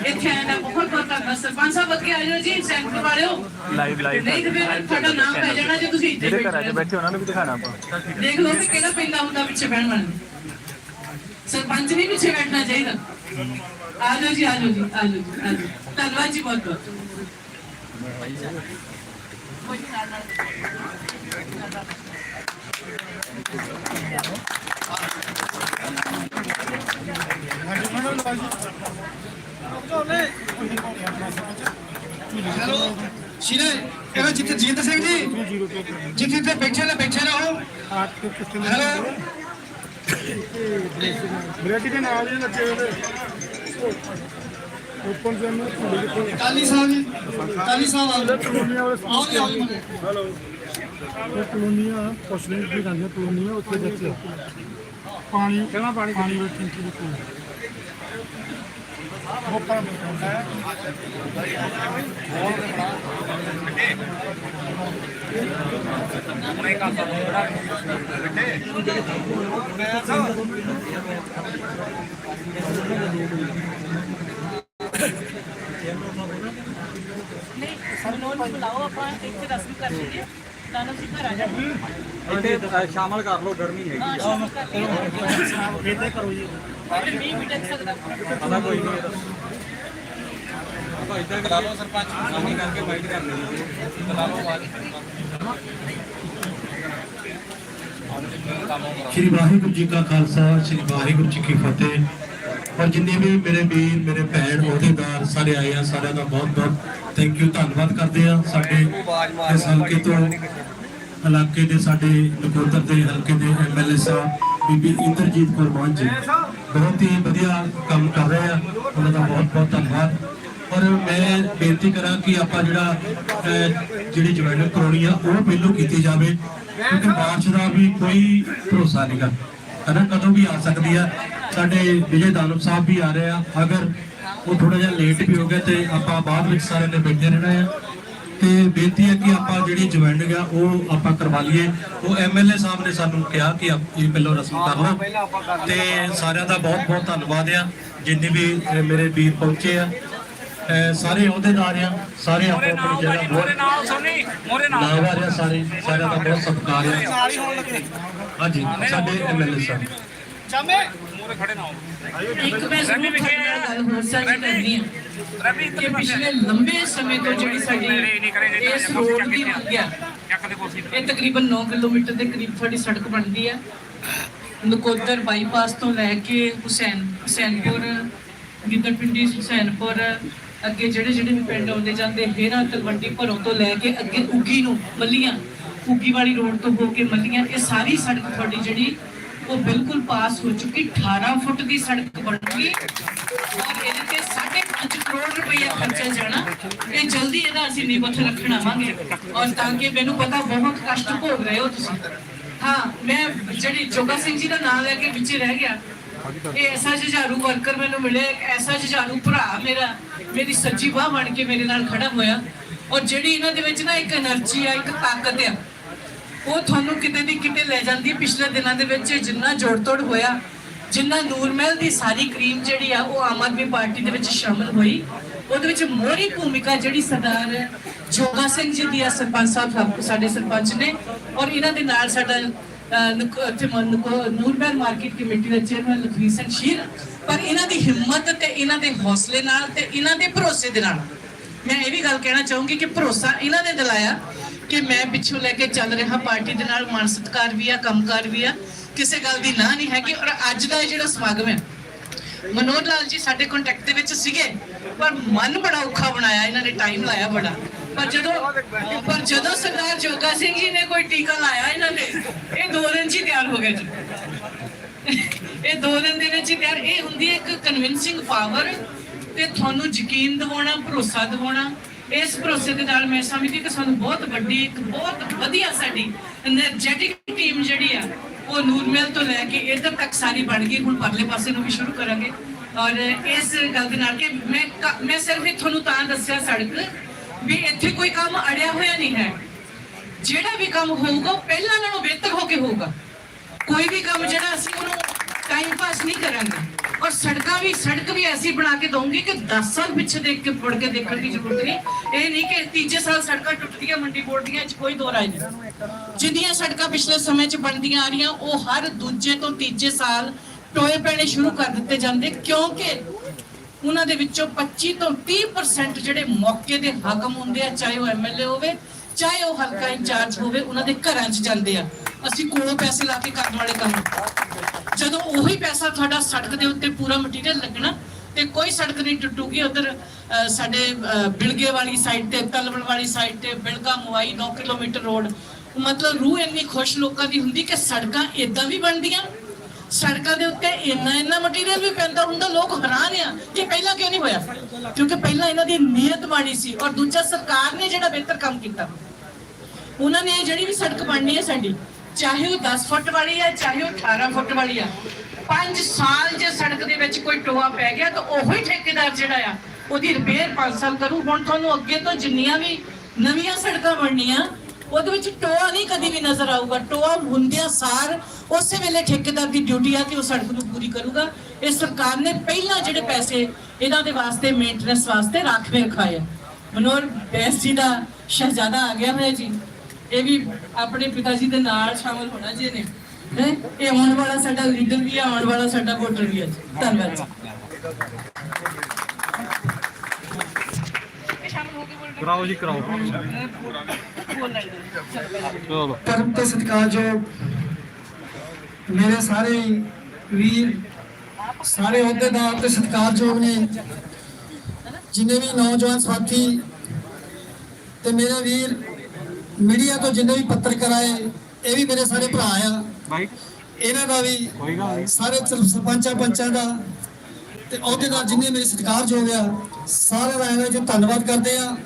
Speaker 1: ਇੱਥੇ ਆਇਆ ਦਾ ਬਹੁਤ ਬਹੁਤ ਧੰਨਵਾਦ। ਸਰਪੰਚ ਸਾਹਿਬ ਅੱਗੇ ਆ ਜਾਓ ਜੀ ਸੈਂਟਰ ਵਾਲਿਓ
Speaker 3: ਲਾਈਵ ਲਾਈਵ
Speaker 1: ਨਹੀਂ ਤੇ ਫਿਰ ਤੁਹਾਡਾ ਨਾਮ ਪੈ ਜਾਣਾ ਜੇ ਤੁਸੀਂ ਇੱਥੇ
Speaker 3: ਜਿਹੜੇ ਘਰਾਂ 'ਚ
Speaker 1: ਬੈਠੇ
Speaker 3: ਬੈਠੇ ਉਹਨਾਂ ਨੂੰ ਵੀ ਦਿਖਾਣਾ ਆਪਾਂ।
Speaker 1: ਦੇਖ ਲਓ ਕਿ ਕਿਹੜਾ ਪੈਂਦਾ ਹੁੰਦਾ ਪਿੱਛੇ ਬਹਿਣ ਵਾਲਾ। ਸਰਪੰਚ ਨਹੀਂ ਪਿੱਛੇ ਬੈਠਣਾ ਚਾਹੀਦਾ। ਆ ਜਾਓ ਜੀ ਆ ਜਾਓ ਜੀ ਆ ਜਾਓ ਜੀ ਆ ਜਾਓ। ਧੰਨਵਾਦ ਜੀ ਬਹੁਤ ਬਹੁਤ।
Speaker 4: ਸ਼ੀਨੇ ਇਹ ਜਿੱਥੇ ਜੀਤ ਸਿੰਘ ਜੀ ਜਿੱਥੇ ਤੇ ਬੈਠੇ ਨੇ ਬੈਠੇ ਰਹੋ ਹੈਲੋ
Speaker 5: ਬ੍ਰੇਕ ਦੇ ਨਾਲ ਹੀ ਲੱਗੇ ਹੋਏ ਓਪਨ ਜਨ ਨੂੰ
Speaker 4: ਕਾਲੀ ਸਾਹਿਬ ਕਾਲੀ ਸਾਹਿਬ ਆਓ ਜੀ।
Speaker 5: ਹੈਲੋ ਇਹ ਕਲੋਨੀਆਂ ਨਹੀਂ ਵੀ ਕਹਿੰਦੇ ਕਲੋਨੀਆਂ ਉੱਥੇ ਬੱਚੇ। ਪਾਣੀ ਕਿਹੜਾ ਪਾਣੀ ਪਾਣੀ ਵਿੱਚ ਟੈਂਕੀ ਦੇ ਕੋਲ ਮੋਪਾ ਹੈ
Speaker 1: ਨਹੀਂ ਮਨੋਜ ਨੂੰ ਬੁਲਾਓ ਆਪਾਂ ਇੱਥੇ ਰਸਮ ਕਰ ਲਈਏ। ਨਾਨਾ ਜੀ ਘਰ ਆ ਜਾਓ
Speaker 6: ਇੱਥੇ ਸ਼ਾਮਲ ਕਰ ਲਓ ਗਰਮੀ ਹੈਗੀ
Speaker 1: ਹਾਂ ਕਰ ਲਈਏ
Speaker 5: ਇਹਦੇ ਕਰੋ ਜੀ।
Speaker 1: ਮੀਂਹ ਵੀ ਟੱਕ ਸਕਦਾ।
Speaker 6: ਪਤਾ ਕੋਈ ਨਹੀਂ ਆਪਾਂ ਇਦਾਂ ਕਰਾ ਲਓ ਸਰਪੰਚ ਸਾਮੀ ਕਰਕੇ ਵਾਈਟ ਕਰ ਲਈ ਬੁਲਾ ਲਓ
Speaker 7: ਸ਼੍ਰੀ ਵਾਹਿਗੁਰੂ ਜੀ ਕਾ ਖਾਲਸਾ ਸ਼੍ਰੀ ਵਾਹਿਗੁਰੂ ਜੀ ਕੀ ਫਤਿਹ। ਔਰ ਜਿੰਨੇ ਵੀ ਮੇਰੇ ਵੀਰ ਮੇਰੇ ਭੈਣ ਅਹੁਦੇਦਾਰ ਸਾਰੇ ਆਏ ਆ ਸਾਰਿਆਂ ਦਾ ਬਹੁਤ ਬਹੁਤ ਥੈਂਕ ਯੂ ਧੰਨਵਾਦ ਕਰਦੇ ਆ ਸਾਡੇ ਇਸ ਹਲਕੇ ਤੋਂ ਇਲਾਕੇ ਦੇ ਸਾਡੇ ਨਕੋਦਰ ਦੇ ਹਲਕੇ ਦੇ ਐਮਐਲਏ ਸਾਹਿਬ ਬੀਬੀ ਇੰਦਰਜੀਤ ਕੌਰ ਮਾਨ ਜੀ। ਬਹੁਤ ਹੀ ਵਧੀਆ ਕੰਮ ਕਰ ਰਹੇ ਆ ਉਹਨਾਂ ਦਾ ਬਹੁਤ ਬਹੁਤ ਧੰਨਵਾਦ। ਔਰ ਮੈਂ ਬੇਨਤੀ ਕਰਾਂ ਕਿ ਆਪਾਂ ਜਿਹੜਾ ਅਹ, ਜਿਹੜੀ ਜੁਆਇਨਿੰਗ ਕਰਾਉਣੀ ਆ ਉਹ ਪਹਿਲੋਂ ਕੀਤੀ ਜਾਵੇ ਕਿਉਂਕਿ ਮਾਰਚ ਦਾ ਵੀ ਕੋਈ ਭਰੋਸਾ ਨਹੀਂਗਾ ਹਨਾ ਕਦੋਂ ਵੀ ਆ ਸਕਦੀ ਆ। ਸਾਡੇ ਵਿਜੇ ਦਾਨਵ ਸਾਹਿਬ ਵੀ ਆ ਰਹੇ ਆ। ਅਗਰ ਉਹ ਥੋੜਾ ਜਿਹਾ ਲੇਟ ਵੀ ਹੋ ਗਿਆ ਤੇ ਆਪਾਂ ਬਾਅਦ ਵਿੱਚ ਸਾਰਿਆਂ ਨੇ ਬੈਠੇ ਰਹਿਣਾ ਆ ਤੇ ਬੇਨਤੀ ਹੈ ਕਿ ਆਪਾਂ ਜਿਹੜੀ ਜੁਆਇਨਿੰਗ ਆ ਉਹ ਆਪਾਂ ਕਰਵਾ ਲਈਏ। ਉਹ ਐਮਐਲਏ ਸਾਹਿਬ ਨੇ ਸਾਨੂੰ ਕਿਹਾ ਕਿ ਆਪ ਇਹ ਪਹਿਲਾਂ ਰਸਮ ਕਰ ਲਓ। ਤੇ ਸਾਰਿਆਂ ਦਾ ਬਹੁਤ ਬਹੁਤ ਧੰਨਵਾਦ ਆ। ਜਿੰਨੇ ਵੀ ਮੇਰੇ ਵੀਰ ਪਹੁੰਚੇ ਆ ਸਾਰੇ ਅਹੁਦੇਦਾਰ ਆ। ਸਾਰੇ ਆਪੋ ਆਪਣੀ ਜਗ੍ਹਾ ਬਹੁਤ
Speaker 2: ਨਾਲ ਸੋਨੀ ਮੋਰੇ
Speaker 7: ਆ ਸਾਰੇ ਸਾਰਿਆਂ ਦਾ ਬਹੁਤ ਸਤਿਕਾਰ ਹੈ ਹਾਂਜੀ ਸਾਡੇ ਐਮਐਲਏ ਸਾਹਿਬ।
Speaker 2: ਮੋਰੇ ਖੜੇ ਨਾ ਹੋ
Speaker 1: ਇੱਕ ਮੈਂ ਜ਼ਰੂਰ ਤੁਹਾਡੇ ਨਾਲ ਗੱਲ ਹੋਰ ਸਾਂਝੀ ਕਰਨੀ ਹੈ ਕਿ ਪਿਛਲੇ ਲੰਬੇ ਸਮੇਂ ਤੋਂ ਜਿਹੜੀ ਸਾਡੀ ਇਸ ਰੋਡ ਦੀ ਮੰਗ ਆ।
Speaker 2: ਚੱਕ ਦੇ ਕੋਸੀ
Speaker 1: ਇਹ ਤਕਰੀਬਨ 9 ਕਿਲੋਮੀਟਰ ਦੇ ਕਰੀਬ ਤੁਹਾਡੀ ਸੜਕ ਬਣਦੀ ਹੈ ਨਕੋਦਰ ਬਾਈਪਾਸ ਤੋਂ ਲੈ ਕੇ ਹੁਸੈਨ ਹੁਸੈਨਪੁਰ ਗਿੱਦੜਪਿੰਡੀ ਹੁਸੈਨਪੁਰ ਅੱਗੇ ਜਿਹੜੇ ਜਿਹੜੇ ਵੀ ਪਿੰਡ ਆਉਂਦੇ ਜਾਂਦੇ ਹੇਰਾ ਤਲਵੰਡੀ ਭਰੋਂ ਤੋਂ ਲੈ ਕੇ ਅੱਗੇ ਉੱਗੀ ਨੂੰ ਮੱਲੀਆਂ ਉੱਗੀ ਵਾਲੀ ਰੋਡ ਤੋਂ ਹੋ ਕੇ ਮੱਲੀਆਂ ਇਹ ਸਾਰੀ ਸੜਕ ਤੁਹਾਡੀ ਜਿਹੜੀ ਉਹ ਬਿਲਕੁਲ ਪਾਸ ਹੋ ਚੁੱਕੀ 18 ਫੁੱਟ ਦੀ ਸੜਕ ਬਣੂਗੀ ਔਰ ਇਹਦੇ ਤੇ 5.5 ਕਰੋੜ ਰੁਪਏ ਖਰਚਾ ਜਾਣਾ। ਇਹ ਜਲਦੀ ਇਹਦਾ ਅਸੀਂ ਨੀਂਹ ਰੱਖਣਾ ਵਾਂਗੇ ਔਰ ਤਾਂ ਕਿ ਮੈਨੂੰ ਪਤਾ, ਬਹੁਤ ਕਸ਼ਟ ਭੋਗ ਰਹੇ ਹੋ ਤੁਸੀਂ। ਹਾਂ, ਮੈਂ ਜਿਹੜੀ ਜੋਗਾ ਸਿੰਘ ਜੀ ਦਾ ਨਾਮ ਲੈ ਕੇ ਵਿੱਚ ਰਹਿ ਗਿਆ। ਇਹ ਐਸਾ ਜੁਝਾਰੂ ਵਰਕਰ ਮੈਨੂੰ ਮਿਲੇ, ਐਸਾ ਜੁਝਾਰੂ ਭਰਾ ਮੇਰਾ, ਮੇਰੀ ਸੱਚੀ ਬਾਹ ਬਣ ਕੇ ਮੇਰੇ ਨਾਲ ਖੜਾ ਹੋਇਆ। ਔਰ ਜਿਹੜੀ ਇਹਨਾਂ ਦੇ ਵਿੱਚ ਨਾ ਇੱਕ એનર્ਜੀ ਆ, ਇੱਕ ਤਾਕਤ ਆ ਉਹ ਤੁਹਾਨੂੰ ਕਿਤੇ ਦੀ ਕਿਤੇ ਲੈ ਜਾਂਦੀ ਪਿਛਲੇ ਦਿਨਾਂ ਦੇ ਵਿੱਚ ਜਿੰਨਾ ਜੋੜ ਤੋੜ ਹੋਇਆ ਜਿੰਨਾ ਨੂਰਮਹਿਲ ਦੀ ਸਾਰੀ ਕਰੀਮ ਜਿਹੜੀ ਆ ਉਹ ਆਮ ਆਦਮੀ ਪਾਰਟੀ ਦੇ ਵਿੱਚ ਸ਼ਾਮਲ ਹੋਈ। ਉਹਦੇ ਵਿੱਚ ਮੋਹਰੀ ਭੂਮਿਕਾ ਜਿਹੜੀ ਸਰਦਾਰ ਜੋਗਾ ਸਿੰਘ ਜੀ ਦੀ ਆ ਸਰਪੰਚ ਸਾਹਿਬ ਸਾਡੇ ਸਰਪੰਚ ਨੇ। ਔਰ ਇਹਨਾਂ ਦੇ ਨਾਲ ਸਾਡਾ ਅਹ, ਇੱਥੇ ਨੂਰਮਹਿਲ ਮਾਰਕੀਟ ਕਮੇਟੀ ਦਾ ਚੇਅਰਮੈਨ ਲਖਵੀਰ ਸਿੰਘ ਸ਼ੀਰ। ਪਰ ਇਹਨਾਂ ਦੀ ਹਿੰਮਤ ਤੇ ਇਹਨਾਂ ਦੇ ਹੌਸਲੇ ਨਾਲ ਤੇ ਇਹਨਾਂ ਦੇ ਭਰੋਸੇ ਦੇ ਨਾਲ ਮੈਂ ਇਹ ਵੀ ਗੱਲ ਕਹਿਣਾ ਚਾਹੂੰਗੀ ਕਿ ਭਰੋਸਾ ਇਹਨਾਂ ਨੇ ਦਿਲਾਇਆ ਕਿ ਮੈਂ ਪਿੱਛੋਂ ਲੈ ਕੇ ਚੱਲ ਰਿਹਾ ਪਾਰਟੀ ਦੇ ਨਾਲ, ਮਾਨ ਸਤਿਕਾਰ ਵੀ ਆ, ਕੰਮਕਾਰ ਵੀ ਆ। ਕਿਸੇ ਗੱਲ ਦੀ ਨਾ ਨਹੀਂ ਹੈਗੀ ਔਰ ਅੱਜ ਦਾ ਇਹ ਜਿਹੜਾ ਸਮਾਗਮ ਹੈ, ਮਨੋਜ ਲਾਲ ਜੀ ਸਾਡੇ ਕੰਟੈਕਟ ਦੇ ਵਿੱਚ ਸੀਗੇ, ਪਰ ਮਨ ਬੜਾ ਔਖਾ ਬਣਾਇਆ, ਇਹਨਾਂ ਨੇ ਟਾਈਮ ਲਾਇਆ ਬੜਾ। ਪਰ ਜਦੋਂ ਪਰ ਜਦੋਂ ਸਰਦਾਰ ਜੋਗਾ ਸਿੰਘ ਜੀ ਨੇ ਕੋਈ ਟੀਕਾ ਲਾਇਆ ਇਹਨਾਂ ਨੇ, ਇਹ ਦੋ ਦਿਨ 'ਚ ਤਿਆਰ ਹੋ ਗਏ ਜੀ। ਇਹ ਦੋ ਦਿਨ ਦੇ ਵਿੱਚ ਹੀ ਤਿਆਰ, ਇਹ ਹੁੰਦੀ ਹੈ ਇੱਕ ਕਨਵਿੰਸਿੰਗ ਪਾਵਰ ਤੇ ਤੁਹਾਨੂੰ ਯਕੀਨ ਦਿਵਾਉਣਾ, ਭਰੋਸਾ ਦਿਵਾਉਣਾ। ਇਸ ਭਰੋਸੇ ਦੇ ਨਾਲ ਮੈਂ ਸਮਝਦੀ ਕਿ ਸਾਨੂੰ ਬਹੁਤ ਵੱਡੀ, ਇੱਕ ਬਹੁਤ ਵਧੀਆ ਸਾਡੀ એનર્ਜੈਟਿਕ ਟੀਮ ਜਿਹੜੀ ਆ, ਉਹ ਨੂਰਮੇਲ ਤੋਂ ਲੈ ਕੇ ਇੱਧਰ ਤੱਕ ਸਾਰੀ ਬਣ ਗਈ। ਹੁਣ ਪਰਲੇ ਪਾਸੇ ਨੂੰ ਵੀ ਸ਼ੁਰੂ ਕਰਾਂਗੇ। ਔਰ ਇਸ ਗੱਲ ਦੇ ਨਾਲ ਕਿ ਮੈਂ ਮੈਂ ਸਿਰਫ ਇਹ ਤੁਹਾਨੂੰ ਤਾਂ ਦੱਸਿਆ ਸੜਕ ਵੀ ਇੱਥੇ ਕੋਈ ਕੰਮ ਅੜਿਆ ਹੋਇਆ ਨਹੀਂ ਹੈ। ਜਿਹੜਾ ਵੀ ਕੰਮ ਹੋਊਗਾ ਪਹਿਲਾਂ ਨਾਲੋਂ ਬਿਹਤਰ ਹੋ ਕੇ ਹੋਊਗਾ। ਕੋਈ ਵੀ ਕੰਮ ਜਿਹੜਾ ਅਸੀਂ ਉਹਨੂੰ ਟਾਈਮ ਪਾਸ ਨਹੀਂ ਕਰਾਂਗੇ। ਔਰ ਸੜਕਾਂ ਵੀ ਸੜਕ ਵੀ ਐਸੀ ਬਣਾ ਕੇ ਦਊਂਗੀ ਕਿ 10 ਸਾਲ ਪਿੱਛੇ ਦੇਖ ਕੇ ਪੜ ਕੇ ਦੇਖਣ ਦੀ ਜ਼ਰੂਰਤ ਨਹੀਂ। ਇਹ ਨਹੀਂ ਕਿ ਤੀਜੇ ਸਾਲ ਸੜਕਾਂ ਟੁੱਟਦੀਆਂ, ਮੰਡੀ ਬੋਰਡ ਦੀਆਂ 'ਚ ਕੋਈ ਦੋ ਰਾਏ ਨਹੀਂ। ਜਿੰਨੀਆਂ ਸੜਕਾਂ ਪਿਛਲੇ ਸਮੇਂ 'ਚ ਬਣਦੀਆਂ ਆ ਰਹੀਆਂ, ਉਹ ਹਰ ਦੂਜੇ ਤੋਂ ਤੀਜੇ ਸਾਲ ਟੋਏ ਪੈਣੇ ਸ਼ੁਰੂ ਕਰ ਦਿੱਤੇ ਜਾਂਦੇ, ਕਿਉਂਕਿ ਉਹਨਾਂ ਦੇ ਵਿੱਚੋਂ 25 ਤੋਂ 30% ਜਿਹੜੇ ਮੌਕੇ ਦੇ ਹਾਕਮ ਹੁੰਦੇ ਆ, ਚਾਹੇ ਉਹ ਐਮਐਲਏ ਹੋਵੇ, ਚਾਹੇ ਉਹ ਹਲਕਾ ਇੰਚਾਰਜ ਹੋਵੇ, ਉਹਨਾਂ ਦੇ ਘਰਾਂ 'ਚ ਜਾਂਦੇ ਆ। ਅਸੀਂ ਕੋਲੋਂ ਪੈਸੇ ਲਾ ਕੇ ਕਰਨ ਵਾਲੇ ਕੰਮ ਜਦੋਂ ਉਹੀ ਪੈਸਾ ਤੁਹਾਡਾ ਸੜਕ ਦੇ ਉੱਤੇ ਪੂਰਾ ਮਟੀਰੀਅਲ ਲੱਗਣਾ ਤੇ ਕੋਈ ਸੜਕ ਨਹੀਂ ਟੁੱਟੂਗੀ, ਉਧਰ ਸਾਡੇ ਬਿਲਗੇ ਵਾਲੀ ਸਾਈਡ ਤੇ ਤਲਵਣ ਵਾਲੀ ਸਾਈਡ ਤੇ, ਬਿਲਗਾ ਮੁਆਈ 9 ਕਿਲੋਮੀਟਰ ਰੋਡ ਮਤਲਬ ਰੂਹ ਇੰਨੀ ਖੁਸ਼ ਲੋਕਾਂ ਦੀ ਹੁੰਦੀ ਕਿ ਸੜਕਾਂ ਇਦਾਂ ਵੀ ਬਣਦੀਆਂ। ਸੜਕਾਂ ਦੇ ਉੱਤੇ ਇੰਨਾ ਇੰਨਾ ਮਟੀਰੀਅਲ ਵੀ ਪੈਂਦਾ ਹੁੰਦਾ ਲੋਕ ਹੈਰਾਨ ਆ ਕਿ ਪਹਿਲਾਂ ਕਿਉਂ ਨਹੀਂ ਹੋਇਆ? ਕਿਉਂਕਿ ਪਹਿਲਾਂ ਇਹਨਾਂ ਦੀ ਨੀਅਤ ਮਾੜੀ ਸੀ ਔਰ ਦੂਜਾ ਸਰਕਾਰ ਨੇ ਜਿਹੜਾ ਬਿਹਤਰ ਕੰਮ ਕੀਤਾ। ਉਹਨਾਂ ਨੇ ਜਿਹੜੀ ਵੀ ਸੜਕ ਬਣਨੀ ਹੈ ਸਾਡੀ ਚਾਹੇ ਉਹ 10 ਫੁੱਟ ਵਾਲੀ ਹੈ ਚਾਹੇ ਉਹ 18 ਫੁੱਟ ਵਾਲੀ ਆ 5 ਸਾਲ ਜੇ ਸੜਕ ਦੇ ਵਿੱਚ ਕੋਈ ਟੋਆ ਪੈ ਗਿਆ ਤਾਂ ਉਹੀ ਠੇਕੇਦਾਰ ਜਿਹੜਾ ਆ, ਉਹਦੀ ਰਿਪੇਅਰ 5 ਸਾਲ ਕਰੂ। ਹੁਣ ਤੁਹਾਨੂੰ ਅੱਗੇ ਤੋਂ ਜਿੰਨੀਆਂ ਵੀ ਨਵੀਆਂ ਸੜਕਾਂ ਬਣਨੀਆਂ, ਉਹਦੇ ਵਿੱਚ ਟੋਆ ਨਹੀਂ ਕਦੀ ਵੀ ਨਜ਼ਰ ਆਊਗਾ। ਟੋਆ ਹੁੰਦਿਆਂ ਸਾਰ ਉਸੇ ਵੇਲੇ ਠੇਕੇਦਾਰ ਦੀ ਡਿਊਟੀ ਆ ਕਿ ਉਹ ਸੜਕ ਨੂੰ ਪੂਰੀ ਕਰੂਗਾ। ਇਹ ਸਰਕਾਰ ਨੇ ਪਹਿਲਾਂ ਜਿਹੜੇ ਪੈਸੇ ਇਹਨਾਂ ਦੇ ਵਾਸਤੇ ਮੇਨਟੇਨੈਂਸ ਵਾਸਤੇ ਰਾਖਵੇਂ ਰਖਾਏ ਆ। ਮਨੋਰ ਬੈਸ ਜੀ ਦਾ ਸ਼ਹਿਜ਼ਾਦਾ ਆ ਗਿਆ ਹੋਇਆ ਜੀ। ਇਹ ਵੀ ਆਪਣੇ ਪਿਤਾ ਜੀ ਦੇ ਨਾਲ ਸ਼ਾਮਲ ਹੋਣਾ ਜੀ ਨੇ ਹੈਂ? ਇਹ ਆਉਣ ਵਾਲਾ ਸਾਡਾ ਲੀਡਰ ਵੀ ਹੈ ਆਉਣ ਵਾਲਾ ਸਾਡਾ ਵੋਟਰ ਵੀ ਹੈ ਜੀ। ਧੰਨਵਾਦ ਜੀ।
Speaker 3: ਕਰਾਓ ਜੀ ਕਰਾਓ। ਚਲੋ।
Speaker 4: ਧਰਮ ਤੇ ਸਤਿਕਾਰਯੋਗ ਮੇਰੇ ਸਾਰੇ ਵੀਰ ਸਾਰੇ ਅਹੁਦੇਦਾਰ ਤੇ ਸਤਿਕਾਰਯੋਗ ਨੇ ਜਿੰਨੇ ਵੀ ਨੌਜਵਾਨ ਸਾਥੀ ਤੇ ਮੇਰੇ ਵੀਰ ਮੀਡੀਆ ਤੋਂ ਜਿੰਨੇ ਵੀ ਪੱਤਰਕਾਰ ਆਏ ਇਹ ਵੀ ਮੇਰੇ ਸਾਰੇ ਭਰਾ ਆ। ਇਹਨਾਂ ਦਾ ਵੀ
Speaker 3: ਨਹੀਂ।
Speaker 4: ਸਾਰੇ ਸਰ- ਸਰਪੰਚਾਂ ਪੰਚਾਂ ਦਾ ਤੇ ਅਹੁਦੇਦਾਰ ਜਿੰਨੇ ਮੇਰੇ ਸਤਿਕਾਰਯੋਗ ਆ ਸਾਰਿਆਂ ਦਾ ਇਹਨਾਂ ਜੋ ਧੰਨਵਾਦ ਕਰਦੇ ਆ।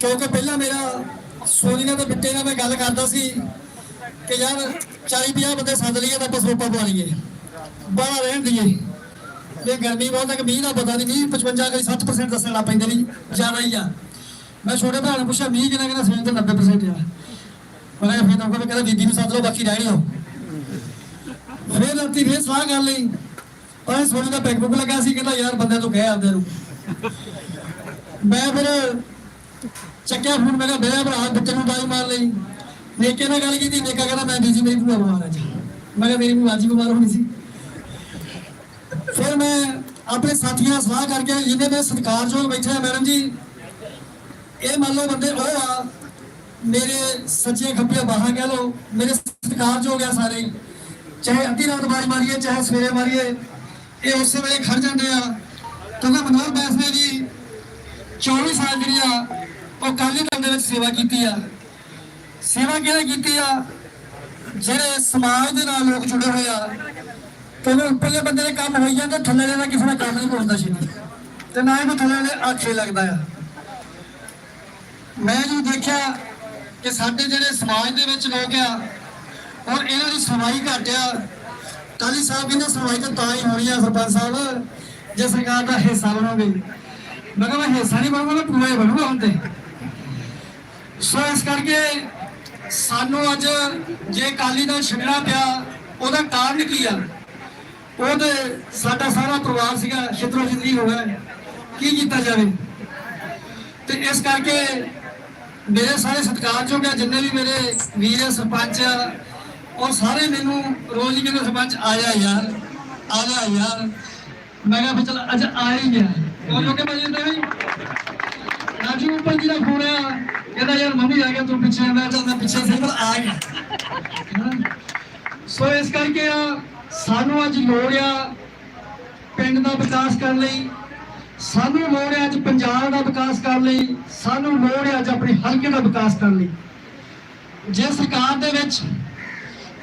Speaker 4: ਕਿਉਂਕਿ ਪਹਿਲਾਂ ਮੇਰਾ ਸੋਨੀਆ ਦੇ ਬਿੱਟੇ ਨਾਲ ਮੈਂ ਗੱਲ ਕਰਦਾ ਸੀ ਕਿ ਯਾਰ 40 50 ਬੰਦੇ ਸੱਦ ਲਈਏ ਤਾਂ ਆਪਾਂ ਸੋਪਾ ਪਾ ਲਈਏ ਬਾਹਰ ਰਹਿਣ ਦਈਏ। ਇਹ ਗਰਮੀ ਬਹੁਤ ਹੈ ਕਿ ਮੀਂਹ ਦਾ ਪਤਾ ਨਹੀਂ ਮੀਂਹ 55 ਕਰੀ 60% ਦੱਸਣ ਲੱਗ ਪੈਂਦੇ ਵੀ ਜ਼ਿਆਦਾ ਹੀ ਆ। ਮੈਂ ਛੋਟੇ ਭਰਾ ਨੂੰ ਪੁੱਛਿਆ, ਮੀਂਹ ਕਿੰਨਾ ਕਹਿੰਦਾ ਸਵੇਰ ਤੇ 90% ਆ। ਮੈਂ ਕਿਹਾ, ਫਿਰ ਤਾਂ ਕੋਈ ਕਹਿੰਦਾ, ਬੀਬੀ ਨੂੰ ਸੱਦ ਲਓ, ਬਾਕੀ ਰਹਿਣੀ ਹੋ ਫਿਰ ਰਾਤੀ ਫਿਰ ਸਲਾਹ ਕਰ ਲਈ। ਪਰ ਸੋਨੇ ਦਾ ਬੈਗ ਬੁੱਕ ਲੱਗਾ ਸੀ, ਕਹਿੰਦਾ, ਯਾਰ ਬੰਦੇ ਤੋਂ ਕਹਿ ਆਉਂਦੇ ਨੂੰ। ਮੈਂ ਫਿਰ ਚੱਕਿਆ ਫੋਨ, ਮੈਂ ਕਿਹਾ, ਮੇਰਾ ਭਰਾ ਬੱਚੇ ਨੂੰ ਬਾਈ ਮਾਰ ਲਈ। ਨੇਕੇ ਨਾਲ ਗੱਲ ਕੀਤੀ, ਨੇਕਾ ਕਹਿੰਦਾ, ਮੈਂ ਬੀਜੀ, ਮੇਰੀ ਭੂਆ ਬਿਮਾਰ ਹੈ ਜੀ। ਮੈਂ ਕਿਹਾ, ਮੇਰੀ ਭੂਆ ਜੀ ਬਿਮਾਰ ਹੋਣੀ ਸੀ। ਫਿਰ ਮੈਂ ਆਪਣੇ ਸਾਥੀਆਂ ਨਾਲ ਸਲਾਹ ਕਰਕੇ ਜਿਹਨੇ ਮੈਂ ਸਤਿਕਾਰਯੋਗ ਬੈਠੇ ਮੈਡਮ ਜੀ ਇਹ ਮੰਨ ਲਓ ਬੰਦੇ, ਉਹ ਆ, ਮੇਰੇ ਸੱਜੇ ਖੱਬੇ ਬਾਹਾਂ ਕਹਿ ਲਓ, ਮੇਰੇ ਸਤਿਕਾਰ ਸਤਿਕਾਰਯੋਗ ਗਿਆ ਸਾਰੇ। ਚਾਹੇ ਅੱਧੀ ਰਾਤ ਬਾਜ ਮਾਰੀਏ, ਚਾਹੇ ਸਵੇਰੇ ਮਾਰੀਏ, ਇਹ ਉਸੇ ਵੇਲੇ ਖੜ ਜਾਂਦੇ ਆ। ਕਿਉਂਕਿ ਮਨੋਹਰ ਬੈਸ ਨੇ ਜੀ 24 ਸਾਲ ਜਿਹੜੀ ਆ, ਉਹ ਕਾਲੀ ਦਲ ਦੇ ਵਿੱਚ ਸੇਵਾ ਕੀਤੀ ਆ। ਸੇਵਾ ਕਿਹਨੇ ਕੀਤੀ ਆ? ਜਿਹੜੇ ਸਮਾਜ ਦੇ ਨਾਲ ਲੋਕ ਜੁੜੇ ਹੋਏ ਆ। ਕਿਉਂਕਿ ਉੱਪਰਲੇ ਬੰਦੇ ਦੇ ਕੰਮ ਹੋਈ ਜਾਂਦੇ, ਥੱਲੇ ਦੇ ਦਾ ਕਿਸੇ ਦਾ ਕੰਮ ਨਹੀਂ ਪਹੁੰਚਦਾ ਸੀ ਤੇ ਨਾ ਇਹਨੂੰ ਥੱਲੇ ਵਾਲੇ ਆਖੇ ਲੱਗਦਾ ਆ। ਮੈਂ ਜੋ ਦੇਖਿਆ ਕਿ ਸਾਡੇ ਜਿਹੜੇ ਸਮਾਜ ਦੇ ਵਿੱਚ ਲੋਕ ਆ, ਔਰ ਇਹਨਾਂ ਦੀ ਸੁਣਵਾਈ ਘੱਟ ਆ, ਕਾਲੀ ਸਾਹਿਬ ਇਹਨਾਂ ਸੁਣਵਾਈ ਤਾਂ ਤਾਂ ਹੀ ਹੋਣੀ ਆ, ਸਰਪੰਚ ਸਾਹਿਬ, ਜੇ ਸਰਕਾਰ ਦਾ ਹਿੱਸਾ ਬਣੋਗੇ। ਮੈਂ ਕਿਹਾ ਮੈਂ ਹਿੱਸਾ ਨਹੀਂ ਬਣੂਗਾ, ਮੈਂ ਪੂਰਾ ਹੀ ਬਣੂਗਾ ਹੁਣ ਤੇ। ਸੋ ਇਸ ਕਰਕੇ ਸਾਨੂੰ ਅੱਜ ਜੇ ਕਾਲੀ ਦਾ ਛੱਡਣਾ ਪਿਆ, ਉਹਦਾ ਕਾਰਨ ਕੀ ਆ? ਉਹ ਤੇ ਸਾਡਾ ਸਾਰਾ ਪਰਿਵਾਰ ਸੀਗਾ ਛਿੱਤਰੋ ਛਿੱਤਰੀ ਹੋ ਗਿਆ। ਕੀ ਕੀਤਾ ਜਾਵੇ? ਤੇ ਇਸ ਕਰਕੇ ਮੇਰੇ ਸਾਰੇ ਸਤਿਕਾਰਯੋਗ ਆ, ਜਿੰਨੇ ਵੀ ਮੇਰੇ ਵੀਰ ਸਰਪੰਚ ਆ, ਉਹ ਸਾਰੇ ਮੈਨੂੰ ਰੋਜ਼ ਹੀ ਕਹਿੰਦੇ, ਸਰਪੰਚ, ਆ ਜਾ ਯਾਰ, ਆ ਜਾ ਯਾਰ। ਮੈਂ ਕਿਹਾ ਵੀ ਚਲ, ਅੱਜ ਆ ਹੀ ਗਿਆ। ਉਹ ਲੋਕੇ ਮੈਂ ਜਿੰਦਾ ਵੀ? ਰਾਜੂ ਉੱਪਰ ਜੀ ਦਾ ਫੋਨ ਆ, ਕਹਿੰਦਾ, ਯਾਰ, ਮੰਮੀ ਆ ਗਿਆ, ਤੂੰ ਪਿੱਛੇ ਮੈਂ ਚੱਲ, ਮੈਂ ਪਿੱਛੇ ਸੀ, ਪਰ ਆ ਗਿਆ। ਸੋ ਇਸ ਕਰਕੇ ਆ, ਸਾਨੂੰ ਅੱਜ ਲੋੜ ਆ ਪਿੰਡ ਦਾ ਵਿਕਾਸ ਕਰਨ ਲਈ। ਸਾਨੂੰ ਲੋੜ ਹੈ ਅੱਜ ਪੰਜਾਬ ਦਾ ਵਿਕਾਸ ਕਰਨ ਲਈ, ਸਾਨੂੰ ਲੋੜ ਹੈ ਅੱਜ ਆਪਣੇ ਹਲਕੇ ਦਾ ਵਿਕਾਸ ਕਰਨ ਲਈ। ਜੇ ਸਰਕਾਰ ਦੇ ਵਿੱਚ,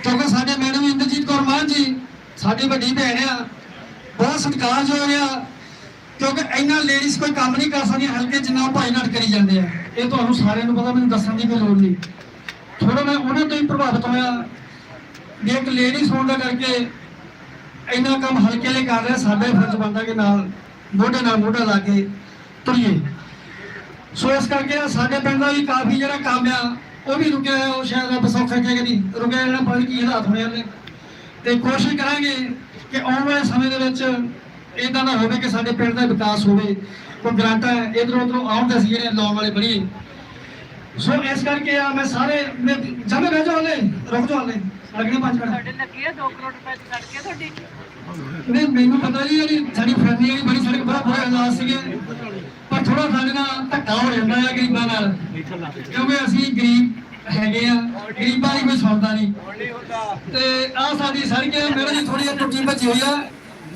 Speaker 4: ਕਿਉਂਕਿ ਸਾਡੇ ਮੈਡਮ ਇੰਦਰਜੀਤ ਕੌਰ ਮਾਨ ਜੀ, ਸਾਡੀ ਵੱਡੀ ਭੈਣ ਆ, ਬਹੁਤ ਸਤਿਕਾਰਯੋਗ ਆ, ਕਿਉਂਕਿ ਇਹਨਾਂ ਲੇਡੀਜ਼ ਕੋਈ ਕੰਮ ਨਹੀਂ ਕਰ ਸਕਦੀਆਂ, ਹਲਕੇ ਜਿੰਨਾ ਉਹ ਭਾਈ ਨਾਲ ਕਰੀ ਜਾਂਦੇ ਆ। ਇਹ ਤੁਹਾਨੂੰ ਸਾਰਿਆਂ ਨੂੰ ਪਤਾ, ਮੈਨੂੰ ਦੱਸਣ ਦੀ ਕੋਈ ਲੋੜ ਨਹੀਂ। ਥੋੜਾ ਮੈਂ ਉਹਨਾਂ ਤੋਂ ਹੀ ਪ੍ਰਭਾਵਿਤ ਹੋਇਆ ਵੀ ਇੱਕ ਲੇਡੀਜ਼ ਹੋਣ ਦਾ ਕਰਕੇ ਇੰਨਾ ਕੰਮ ਹਲਕੇ ਲਈ ਕਰ ਰਿਹਾ, ਸਾਡੇ ਫਰਜ਼ ਬਣਦਾ ਕਿ ਨਾਲ ਮੋਢੇ ਨਾਲ ਮੋਢਾ ਲਾ ਕੇ ਤੁਰੀਏ। ਸੋ ਇਸ ਕਰਕੇ ਸਾਡੇ ਪਿੰਡ ਦਾ ਵੀ ਕਾਫੀ ਜਿਹੜਾ ਕੰਮ ਆ, ਉਹ ਵੀ ਰੁਕਿਆ ਹੋਇਆ, ਉਹ ਸ਼ਾਇਦ ਰੱਬ ਸੌਖਾ ਕਿ ਨਹੀਂ ਰੁਕਿਆ, ਜਿਹੜਾ ਪਤਾ ਕੀ ਹਾਲਾਤ ਹੋਣੇ ਨੇ ਤੇ ਕੋਸ਼ਿਸ਼ ਕਰਾਂਗੇ ਕਿ ਆਉਣ ਵਾਲੇ ਸਮੇਂ ਦੇ ਵਿੱਚ ਇਦਾਂ ਦਾ ਹੋਵੇ ਕਿ ਸਾਡੇ ਪਿੰਡ ਦਾ ਵਿਕਾਸ ਹੋਵੇ, ਕੋਈ ਗ੍ਰਾਂਟਾਂ ਇਧਰੋਂ ਉਧਰੋਂ ਆਉਣ ਦੇ ਅਸੀਂ ਜਿਹੜੇ ਲਾਉਣ ਵਾਲੇ ਬਣੀਏ ਸੋ ਇਸ ਕਰਕੇ ਆ ਮੈਂ ਸਾਰੇ, ਮੈਂ ਜਮੇ ਬਹਿ ਜਾਓ ਹਲੇ, ਰੁਕ ਜਾਓ ਹਲੇ। ਲੱਗਣੇ ਪੰਜ ਮਿੰਟ
Speaker 1: ਸਾਡੇ ਲੱਗੇ ਆ 2 ਕਰੋੜ ਰੁਪਏ ਦੀ ਸੜਕ ਤੁਹਾਡੀ।
Speaker 4: ਨਹੀਂ ਮੈਨੂੰ ਪਤਾ ਨਹੀਂ ਜਿਹੜੀ ਸਾਡੀ ਫਰਨੀ ਵਾਲੀ ਬੜੀ ਸੜਕ ਬੜਾ ਬੁਰਾ ਹਾਲਾਤ ਸੀਗੇ। ਪਰ ਥੋੜਾ ਸਾਡੇ ਨਾਲ ਧੱਕਾ ਹੋ ਜਾਂਦਾ ਹੈ ਗਰੀਬਾਂ ਨਾਲ। ਕਿਉਂਕਿ ਅਸੀਂ ਗਰੀਬ ਹੈਗੇ ਆ ਗਰੀਬਾਂ ਦੀ ਕੋਈ ਸੁਣਦਾ ਨਹੀਂ। ਤੇ ਆ ਸਾਡੀ ਸੜਕ ਹੈ ਮੇਰੇ ਜੀ ਥੋੜੀ ਜਿਹੀ ਟੁੱਟੀ ਭੱਜੀ ਹੋਈ ਆ।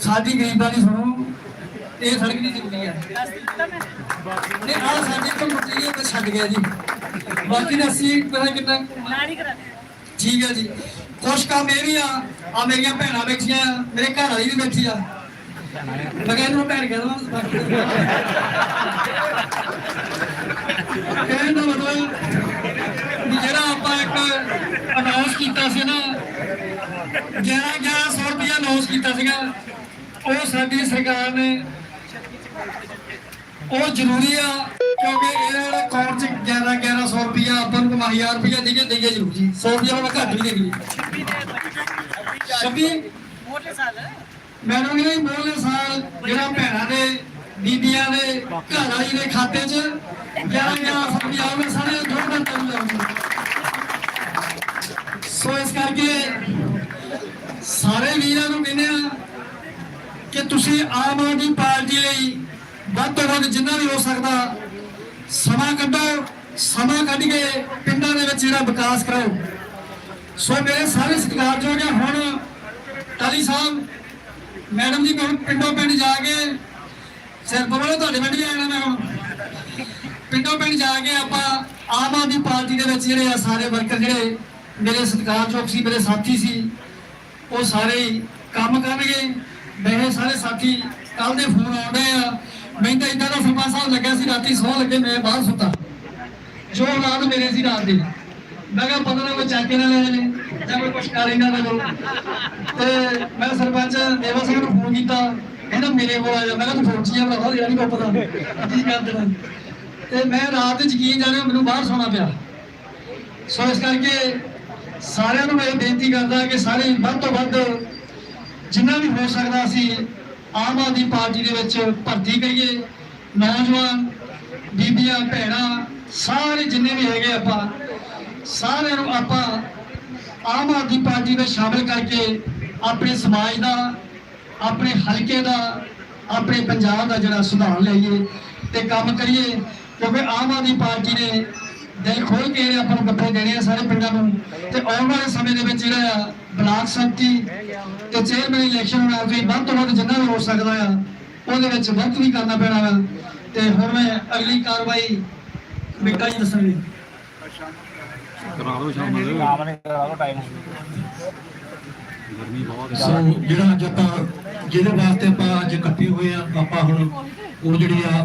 Speaker 4: ਸਾਡੀ ਗਰੀਬਾਂ ਦੀ ਸੁਣੋ ਇਹ ਸੜਕ ਦੀ ਜ਼ਰੂਰੀ ਹੈ
Speaker 1: ਦੱਸ ਦਿੱਤਾ ਮੈਂ
Speaker 4: ਨਹੀਂ ਆ ਸਾਡੀ ਤੋਂ ਹੈ ਤੇ ਛੱਡ ਗਿਆ ਜੀ। ਬਾਕੀ ਦਾ ਅਸੀਂ ਪਤਾ ਕਿੰਨਾ ਠੀਕ ਹੈ ਜੀ। ਕੁਛ ਕੰਮ ਇਹ ਵੀ ਆ ਆ ਮੇਰੀਆਂ ਭੈਣਾਂ ਬੈਠੀਆਂ ਆ, ਮੇਰੇ ਘਰ ਵਾਲੀ ਵੀ ਬੈਠੀ ਆ। ਮੈਂ ਕਹਿੰਦਾ ਇਹਨੂੰ ਭੈਣ ਕਹਿੰਦਾ ਕਹਿਣ ਮਤਲਬ ਵੀ ਜਿਹੜਾ ਆਪਾਂ ਇੱਕ ਅਨਾਉਂਸ ਕੀਤਾ ਸੀ ਨਾ 11 1100 ਰੁਪਇਆ ਅਨਾਉਂਸ ਕੀਤਾ ਸੀਗਾ, ਉਹ ਸਾਡੀ ਸਰਕਾਰ ਨੇ, ਉਹ ਜ਼ਰੂਰੀ ਆ ਕਿਉਂਕਿ ਇਹਨਾਂ ਦਾ ਅਕਾਊਂਟ 'ਚ 11 1100 ਰੁਪਇਆ ਆਪਾਂ ਨੂੰ 1000 ਰੁਪਇਆ ਦੇ ਕੇ ਦੇਈਏ ਜ਼ਰੂਰ ਜੀ। 100 ਰੁਪਇਆ ਮੈਂ ਘੱਟ ਵੀ ਦੇਈਏ ਗਈ 26
Speaker 1: ਮੋਟੇ ਸਾਲ
Speaker 4: ਮੈਨੂੰ ਇਹ ਮੋਲੇ ਸਾਲ ਜਿਹੜਾ ਭੈਣਾਂ ਦੇ, ਬੀਬੀਆਂ ਦੇ, ਘਰ ਵਾਲੀ ਦੇ ਖਾਤੇ 'ਚ 11 1100 ਰੁਪਇਆ ਆਉਂਦਾ ਸਾਰੇ ਦੋ ਘੰਟੇ ਨੂੰ ਸੋ ਇਸ ਕਰਕੇ ਸਾਰੇ ਵੀਰਾਂ ਨੂੰ ਕਹਿੰਦੇ ਆ ਕਿ ਤੁਸੀਂ ਆਮ ਆਦਮੀ ਪਾਰਟੀ ਲਈ ਵੱਧ ਤੋਂ ਵੱਧ ਜਿੰਨਾ ਵੀ ਹੋ ਸਕਦਾ ਸਮਾਂ ਕੱਢੋ, ਸਮਾਂ ਕੱਢ ਕੇ ਪਿੰਡਾਂ ਦੇ ਵਿੱਚ ਜਿਹੜਾ ਵਿਕਾਸ ਕਰੋ ਸੋ ਮੇਰੇ ਸਾਰੇ ਸਤਿਕਾਰਯੋਗ ਆ ਹੁਣ ਟਾਲੀ ਸਾਹਿਬ, ਮੈਡਮ ਜੀ ਕੋਲ ਪਿੰਡੋਂ ਪਿੰਡ ਜਾ ਕੇ ਸਿਰ ਬਵਲੋ ਤੁਹਾਡੇ ਪਿੰਡ ਵੀ ਆਣਾ ਮੈਂ ਹੁਣ। ਪਿੰਡੋਂ ਪਿੰਡ ਜਾ ਕੇ ਆਪਾਂ ਆਮ ਆਦਮੀ ਪਾਰਟੀ ਦੇ ਵਿੱਚ ਜਿਹੜੇ ਆ ਸਾਰੇ ਵਰਕਰ ਜਿਹੜੇ ਮੇਰੇ ਸਤਿਕਾਰਯੋਗ ਸੀ, ਮੇਰੇ ਸਾਥੀ ਸੀ, ਉਹ ਸਾਰੇ ਕੰਮ ਕਰਨਗੇ। ਮੇਰੇ ਸਾਰੇ ਸਾਥੀ ਕੱਲ ਦੇ ਫੋਨ ਆਉਂਦੇ ਆ। ਮੈਨੂੰ ਤਾਂ ਇਦਾਂ ਦਾ ਸਰਪੰਚ ਸਾਹਿਬ ਲੱਗਿਆ ਸੀ, ਰਾਤੀ ਸੌ ਲੱਗੇ ਮੈਂ ਬਾਹਰ ਸੁੱਤਾ। ਜੋ ਰਾਤ ਮੇਰੇ ਸੀ ਰਾਤ ਦੇ। ਮੈਂ ਕਿਹਾ ਪਤਾ ਨਾ ਕੋਈ ਚਾਕੇ ਨਾ ਲੈ ਜਾਣੇ ਜਾਂ ਕੋਈ ਕੁਛ ਕਰ ਇਹਨਾਂ ਦਾ ਕੋਲ ਤੇ ਮੈਂ ਸਰਪੰਚ ਦੇਵਾ ਸਿੰਘ ਨੂੰ ਫੋਨ ਕੀਤਾ, ਕਹਿੰਦਾ ਮੇਰੇ ਕੋਲ ਆ ਜਾ। ਮੈਂ ਕਿਹਾ ਤੂੰ ਫੋਨ ਚੀਆ ਬਣਾ ਯਾਰ ਨਹੀਂ ਪਤਾ। ਕੀ ਕਰ ਦੇਣਾ। ਤੇ ਮੈਂ ਰਾਤ ਚ ਯਕੀਨ ਜਾਣਿਆ, ਮੈਨੂੰ ਬਾਹਰ ਸੌਣਾ ਪਿਆ। ਸੋ ਇਸ ਕਰਕੇ ਸਾਰਿਆਂ ਨੂੰ ਮੈਂ ਬੇਨਤੀ ਕਰਦਾ ਕਿ ਸਾਰੇ ਵੱਧ ਤੋਂ ਵੱਧ ਜਿੰਨਾ ਵੀ ਹੋ ਸਕਦਾ ਅਸੀਂ ਆਮ ਆਦਮੀ ਪਾਰਟੀ ਦੇ ਵਿੱਚ ਭਰਤੀ ਕਰੀਏ। ਨੌਜਵਾਨ, ਬੀਬੀਆਂ, ਭੈਣਾਂ, ਸਾਰੇ ਜਿੰਨੇ ਵੀ ਹੈਗੇ ਆਪਾਂ ਸਾਰਿਆਂ ਨੂੰ ਆਪਾਂ ਆਮ ਆਦਮੀ ਪਾਰਟੀ ਵਿੱਚ ਸ਼ਾਮਿਲ ਕਰਕੇ ਆਪਣੇ ਸਮਾਜ ਦਾ, ਆਪਣੇ ਹਲਕੇ ਦਾ, ਆਪਣੇ ਪੰਜਾਬ ਦਾ ਜਿਹੜਾ ਸੁਧਾਰ ਲਈਏ ਤੇ ਕੰਮ ਕਰੀਏ, ਕਿਉਂਕਿ ਆਮ ਆਦਮੀ ਪਾਰਟੀ ਨੇ ਦਿਲ ਖੋਲ ਕੇ ਇਹਨੇ ਆਪਾਂ ਨੂੰ ਗੱਫੇ ਦੇਣੇ ਆ ਸਾਰੇ ਪਿੰਡਾਂ ਨੂੰ। ਤੇ ਆਉਣ ਵਾਲੇ ਸਮੇਂ ਦੇ ਵਿੱਚ ਜਿਹੜਾ ਆ, ਬਲਾਕ ਸੰਮਤੀ ਤੇ ਚੇਅਰਮੈਨ ਇਲੈਕਸ਼ਨ ਹੋਣਾ ਵੀ ਵੱਧ ਤੋਂ ਵੱਧ ਜਿੰਨਾ ਵੀ ਹੋ ਸਕਦਾ ਆ, ਉਹਦੇ ਵਿੱਚ ਵਕਤ ਵੀ ਕਰਨਾ ਪੈਣਾ ਵਾ। ਤੇ ਹੁਣ ਮੈਂ ਅਗਲੀ ਕਾਰਵਾਈ ਬਿੱਟਾ ਜੀ ਦੱਸਣਗੇ
Speaker 3: ਕਰਾ ਦਿਓ ਸ਼ਾਮ ਨੂੰ।
Speaker 2: ਕੰਮ ਨੇ ਕਰਾ ਲਓ ਟਾਈਮ
Speaker 3: ਗਰਮੀ ਬਹੁਤ ਹੈ
Speaker 7: ਸੋ ਜਿਹੜਾ ਅੱਜ ਆਪਾਂ ਜਿਹਦੇ ਵਾਸਤੇ ਆਪਾਂ ਅੱਜ ਇਕੱਠੇ ਹੋਏ ਆ ਆਪਾਂ ਹੁਣ ਉਹ ਜਿਹੜੀ ਆ